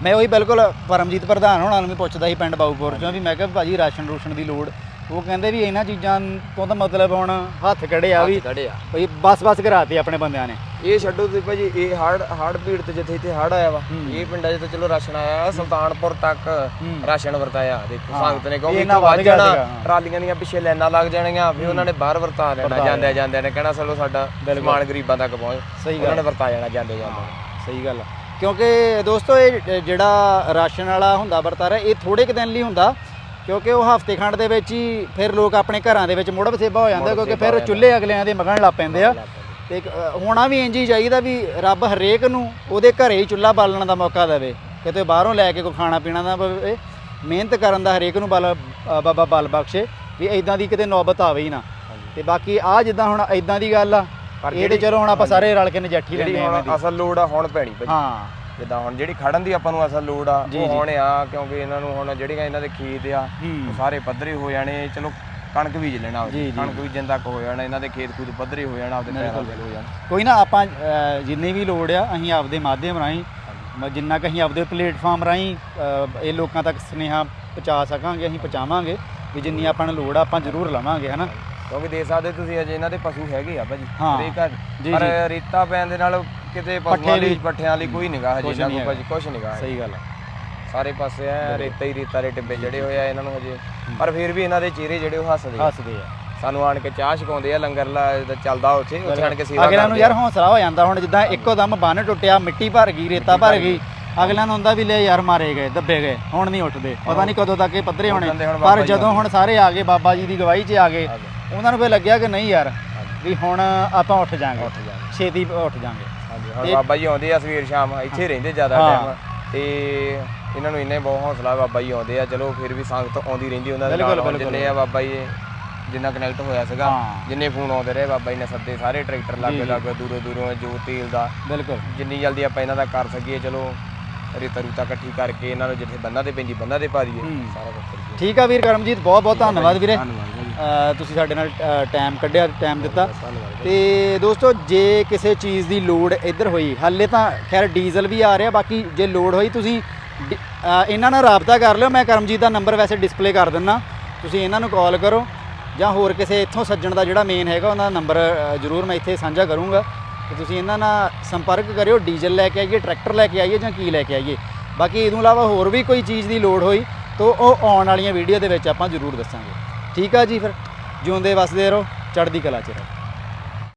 ਮੈਂ ਉਹੀ ਬਿਲਕੁਲ ਪਰਮਜੀਤ ਪ੍ਰਧਾਨ ਹੋਣਾ ਨੂੰ ਵੀ ਪੁੱਛਦਾ ਸੀ ਪਿੰਡ ਬਾਊਪੁਰ ਚੋਂ ਵੀ ਮੈਂ ਕਿਹਾ ਭਾਜੀ ਰਾਸ਼ਨ ਰੂਸ਼ਨ ਦੀ ਲੋੜ ਉਹ ਕਹਿੰਦੇ ਵੀ ਇਹਨਾਂ ਚੀਜ਼ਾਂ ਤੋਂ ਤਾਂ ਮਤਲਬ ਹੁਣ ਹੱਥ ਕੜੇ ਆ ਵੀ ਖੜੇ ਆ ਭਈ ਬਸ ਬਸ ਕਰਾਤੇ ਆਪਣੇ ਬੰਦਿਆਂ ਨੇ ਇਹ ਛੱਡੋ ਤੇ ਭਾਜੀ ਇਹ ਹੜ ਹੜ ਭੀੜ ਤੇ ਜਿੱਥੇ ਇੱਥੇ ਹੜ ਆਇਆ ਵਾ ਹੂੰ। ਇਹ ਪਿੰਡਾਂ 'ਚ ਤਾਂ ਚਲੋ ਰਾਸ਼ਨ ਆਇਆ ਸੁਲਤਾਨਪੁਰ ਤੱਕ ਹੂੰ। ਰਾਸ਼ਨ ਵਰਤਾਇਆ ਦੇਖੋ ਹਾਂ। ਸੰਗਤ ਨੇ ਕਿਉਂਕਿ ਇਹ ਇੱਕ ਨਾ ਵੱਧ ਜਾਣਾ ਹਾਂ। ਟਰਾਲੀਆਂ ਦੀਆਂ ਪਿੱਛੇ ਲਾਈਨਾਂ ਲੱਗ ਜਾਣਗੀਆਂ ਫਿਰ ਉਹਨਾਂ ਨੇ ਬਾਹਰ ਵਰਤਾ ਲੈਣਾ ਵਰਤਾ ਜਾਂਦੇ ਜਾਂਦੇ ਨੇ ਕਹਿਣਾ ਚਲੋ ਸਾਡਾ ਸਮਾਨ ਗਰੀਬਾਂ ਤੱਕ ਪਹੁੰਚ ਸਹੀ ਗੱਲ। ਉਹਨਾਂ ਨੇ ਵਰਤਾ ਜਾਣਾ ਜਾਂਦੇ ਜਾਂਦੇ ਸਹੀ ਗੱਲ ਆ ਕਿਉਂਕਿ ਦੋਸਤੋ ਇਹ ਜਿਹੜਾ ਰਾਸ਼ਨ ਵਾਲਾ ਹੁੰਦਾ ਵਰਤਾਰਾ ਇਹ ਥੋੜੇ ਕੁ ਦਿਨ ਲਈ ਹੁੰਦਾ ਕਿਉਂਕਿ ਉਹ ਹਫ਼ਤੇ ਖੰਡ ਦੇ ਵਿੱਚ ਹੀ ਫਿਰ ਲੋਕ ਆਪਣੇ ਘਰਾਂ ਦੇ ਵਿੱਚ ਮੁੜ ਵਸੇਬਾ ਹੋ ਜਾਂਦਾ ਕਿਉਂਕਿ ਫਿਰ ਚੁੱਲ੍ਹੇ ਅਗਲਿਆਂ ਦੇ ਮਗਣ ਲੱਗ ਪੈਂਦੇ ਆ। ਤੇ ਹੋਣਾ ਵੀ ਇੰਜ ਹੀ ਚਾਹੀਦਾ ਵੀ ਰੱਬ ਹਰੇਕ ਨੂੰ ਉਹਦੇ ਘਰੇ ਹੀ ਚੁੱਲ੍ਹਾ ਬਾਲਣ ਦਾ ਮੌਕਾ ਦੇਵੇ। ਕਿਤੇ ਬਾਹਰੋਂ ਲੈ ਕੇ ਕੋਈ ਖਾਣਾ ਪੀਣਾ ਨਾ ਪਵੇ। ਮਿਹਨਤ ਕਰਨ ਦਾ ਹਰੇਕ ਨੂੰ ਬਲ ਬਾਬਾ ਬਲ ਬਖਸ਼ੇ ਵੀ ਇਦਾਂ ਦੀ ਕਿਤੇ ਨੌਬਤ ਆਵੇ ਹੀ ਨਾ। ਤੇ ਬਾਕੀ ਆ ਜਿੱਦਾਂ ਹੁਣ ਇਦਾਂ ਦੀ ਗੱਲ ਆ ਪਰ ਇਹ ਤੇ ਜਿਹੜੀ- ਚਲੋ ਹੁਣ ਆਪਾਂ ਸਾਰੇ ਰਲ ਕੇ ਨਜੱਠੀ ਲੈਂਦੇ ਆ ਦੀ ਅਸਲ ਲੋੜ ਆ ਹੁਣ ਪੈਣੀ ਭਾਜੀ। ਹਾਂ। ਜਿੱਦਾਂ ਹੁਣ ਜਿਹੜੀ ਖੜਨ ਦੀ ਆਪਾਂ ਨੂੰ ਅਸਲ ਲੋੜ ਆ ਉਹ। ਹੁਣ ਆ ਕਿਉਂਕਿ ਇਹਨਾਂ ਨੂੰ ਹੁਣ ਜਿਹੜੀਆਂ ਇਹਨਾਂ ਦੇ ਖੇਤ ਆ। ਉਹ ਸਾਰੇ ਪੱਧਰੇ ਹੋ ਜਾਣੇ ਚਲੋ ਕਣਕ ਬੀਜ ਲੈਣਾ। ਕਣਕ ਬੀਜਣ ਤੱਕ ਹੋ ਜਾਣਾ ਇਹਨਾਂ ਦੇ ਖੇਤ ਖੂਤ ਪੱਧਰੇ ਹੋ ਜਾਣਾ ਆਪਦੇ ਪੈਰਾਂ ਹੋ ਜਾਣਾ ਕੋਈ ਨਾ ਆਪਾਂ ਜਿੰਨੀ ਵੀ ਲੋੜ ਆ ਅਸੀਂ ਆਪਦੇ ਮਾਧਿਅਮ ਰਾਹੀਂ ਜਿੰਨਾ ਕੁ ਅਸੀਂ ਆਪਦੇ ਪਲੇਟਫਾਰਮ ਰਾਹੀਂ ਇਹ ਲੋਕਾਂ ਤੱਕ ਸੁਨੇਹਾ ਪਹੁੰਚਾ ਸਕਾਂਗੇ ਅਸੀਂ ਪਹੁੰਚਾਵਾਂਗੇ ਵੀ ਜਿੰਨੀ ਆਪਾਂ ਨੂੰ ਲੋੜ ਆ ਆਪਾਂ ਜ਼ਰੂਰ ਲਵਾਂਗੇ ਹਨਾ ਕਿਉਂਕਿ ਦੇ ਸਕਦੇ ਤੁਸੀਂ ਅਜੇ ਇਹਨਾਂ ਦੇ ਪਸ਼ੂ ਹੈਗੇ ਆ ਭਾਜੀ ਹਾਂ। ਹਰੇਕ ਘਰ। ਪਰ ਜੀ। ਰੇਤਾ ਪੈਣ ਦੇ ਨਾਲ ਕਿਤੇ ਪੱਠੇ ਪਸ਼ੂਆਂ ਲਈ ਪੱਠਿਆਂ ਲਈ ਕੋਈ ਨਿਗਾਹ ਹਜੇ ਕੁਛ ਇਹਨਾਂ ਨਹੀਂ ਕੋਲ ਭਾਜੀ ਕੁਛ ਨਿਗਾਹ ਸਹੀ ਗੱਲ ਆ। ਸਾਰੇ ਪਾਸੇ ਐ ਰੇਤਾ ਹੀ ਰੇਤਾ ਦੇ ਟਿੱਬੇ ਜੜੇ ਹੋਏ ਆ ਇਹਨਾਂ ਨੂੰ ਹਜੇ। ਪਰ ਫਿਰ ਵੀ ਇਹਨਾਂ ਦੇ ਚਿਹਰੇ ਜਿਹੜੇ ਉਹ ਹੱਸਦੇ ਆ। ਹੱਸਦੇ ਆ। ਸਾਨੂੰ ਆਣ ਕੇ ਚਾਹ ਛਕਾਉਂਦੇ ਆ ਲੰਗਰ ਲਾ ਇਹਦਾ ਚੱਲਦਾ ਉੱਥੇ ਉੱਥੇ ਆਣ ਕੇ ਸੇਵਾ ਅਗਲਿਆਂ ਨੂੰ ਕਰਦੇ ਯਾਰ ਆ। ਹੌਸਲਾ ਹੋ ਜਾਂਦਾ ਹੁਣ ਜਿੱਦਾਂ ਇੱਕੋ ਦਮ ਬੰਨ ਟੁੱਟਿਆ ਮਿੱਟੀ ਭਰ ਗਈ ਰੇਤਾ ਭਰ ਗਈ। ਅਗਲਿਆਂ ਨੂੰ ਹੁੰਦਾ ਵੀ ਲੈ ਯਾਰ ਮਾਰੇ ਗਏ ਦੱਬੇ ਗਏ ਹੁਣ ਨਹੀਂ ਉੱਠਦੇ। ਪਤਾ ਨਹੀਂ ਕਦੋਂ ਤੱਕ ਇਹ ਪੱਧਰੇ ਹੋਣੇ। ਦੇ ਬਾਬਾ ਪਰ ਜੀ ਜਦੋਂ ਹੁਣ ਸਾਰੇ ਆ ਗਏ ਬਾਬਾ ਜੀ ਦੀ ਗਵਾਹੀ 'ਚ ਆ ਗਏ। ਉਹਨਾਂ ਨੂੰ ਫਿਰ ਲੱਗਿਆ ਕਿ ਨਹੀਂ ਯਾਰ ਵੀ ਹੁਣ ਆਪਾਂ ਉੱਠ ਜਾਾਂਗੇ। ਉੱਠ ਜਾਾਂਗੇ। ਛੇਤੀ ਉੱਠ ਜਾਾਂਗੇ। ਹਾਂਜੀ ਹੁਣ ਤੇ- ਬਾਬਾ ਜੀ ਆਉਂਦੇ ਆ ਸਵੇਰ ਸ਼ਾਮ ਇੱਥੇ ਰਹਿੰਦੇ ਜ਼ਿਆਦਾ ਹਾਂ। ਟਾਈਮ ਤੇ ਇਹਨਾਂ ਨੂੰ ਇੰਨੇ ਬਹੁਤ ਹੌਸਲਾ ਬਾਬਾ ਜੀ ਆਉਂਦੇ ਆ। ਚਲੋ ਫਿਰ ਵੀ ਸੰਗਤ ਆਉਂਦੀ ਰਹਿੰਦੀ ਉਹਨਾਂ ਦੇ ਬਿਲਕੁਲ, ਨਾਲ। ਹੁਣ ਬਿਲਕੁਲ। ਜਿੰਨੇ ਆ ਬਾਬਾ ਜੀ ਜਿੰਨਾ ਕਨੈਕਟ ਹੋਇਆ ਸੀਗਾ ਹਾਂ। ਜਿੰਨੇ ਫੋਨ ਆਉਂਦੇ ਰਹੇ ਬਾਬਾ ਜੀ ਨੇ ਸੱਦੇ ਸਾਰੇ ਟਰੈਕਟਰ ਜੀ, ਲੱਗੇ ਜੀ। ਲੱਗੇ ਦੂਰੋਂ ਦੂਰੋਂ ਜੋ ਤੇਲ ਦਾ। ਬਿਲਕੁਲ। ਜਿੰਨੀ ਜਲਦੀ ਆਪਾਂ ਇਹਨਾਂ ਦਾ ਕਰ ਸਕੀਏ ਚਲੋ ਰੇਤਾ ਰੂਤਾ ਇਕੱਠੀ ਕਰਕੇ ਇਹਨਾਂ ਨੂੰ ਜਿੱਥੇ ਬੰਨਾਂ ਤੇ ਪੈਂਦੀ ਬੰਨਾਂ ਤੇ ਪਾ ਦਈਏ। ਹੂੰ। ਸਾਰਾ ਕੁਝ ਕਰੀਏ। ਠੀਕ ਆ ਵੀਰ ਕਰਮਜੀਤ ਬਹੁਤ ਬਹੁਤ ਧੰਨਵਾਦ ਵੀਰੇ। ਧੰਨਵਾਦ ਤੁਸੀਂ ਸਾਡੇ ਨਾਲ ਟਾਈਮ ਕੱਢਿਆ ਟਾਈਮ ਦਿੱਤਾ। ਧੰਨਵਾਦ ਤੇ ਦੋਸਤੋ, ਜੇ ਕਿਸੇ ਚੀਜ਼ ਦੀ ਲੋੜ ਇੱਧਰ ਹੋਈ, ਹਾਲੇ ਤਾਂ ਖੈਰ ਡੀਜ਼ਲ ਵੀ ਆ ਰਿਹਾ, ਬਾਕੀ ਜੇ ਲੋੜ ਹੋਈ ਤੁਸੀਂ ਡੀ- ਇਹਨਾਂ ਨਾਲ ਰਾਬਤਾ ਕਰ ਲਿਓ। ਮੈਂ ਕਰਮਜੀਤ ਦਾ ਨੰਬਰ ਵੈਸੇ ਡਿਸਪਲੇ ਕਰ ਦਿੰਨਾ। ਤੁਸੀਂ ਇਹਨਾਂ ਨੂੰ ਕਾਲ ਕਰੋ ਜਾਂ ਹੋਰ ਕਿਸੇ ਇੱਥੋਂ ਸੱਜਣ ਦਾ ਜਿਹੜਾ ਮੇਨ ਹੈਗਾ, ਉਹਨਾਂ ਦਾ ਨੰਬਰ ਜ਼ਰੂਰ ਮੈਂ ਇੱਥੇ ਸਾਂਝਾ ਕਰੂੰਗਾ। ਤੇ ਤੁਸੀਂ ਇਹਨਾਂ ਨਾਲ ਸੰਪਰਕ ਕਰਿਓ, ਡੀਜ਼ਲ ਲੈ ਕੇ ਆਈਏ, ਟਰੈਕਟਰ ਲੈ ਕੇ ਆਈਏ ਜਾਂ ਕੀ ਲੈ ਕੇ ਆਈਏ। ਬਾਕੀ ਇਹ ਤੋਂ ਇਲਾਵਾ ਹੋਰ ਵੀ ਕੋਈ ਚੀਜ਼ ਦੀ ਲੋੜ ਹੋਈ, ਤਾਂ ਉਹ ਆਉਣ ਵਾਲੀਆਂ ਵੀਡੀਓ ਦੇ ਵਿੱਚ ਆਪਾਂ ਜ਼ਰੂਰ ਦੱਸਾਂਗੇ। ਠੀਕ ਆ ਜੀ ਫਿਰ? ਜਿਉਂਦੇ ਵਸਦੇ ਰਹੋ ਚੜ੍ਹਦੀ ਕਲਾ ਚ ਰਹੋ।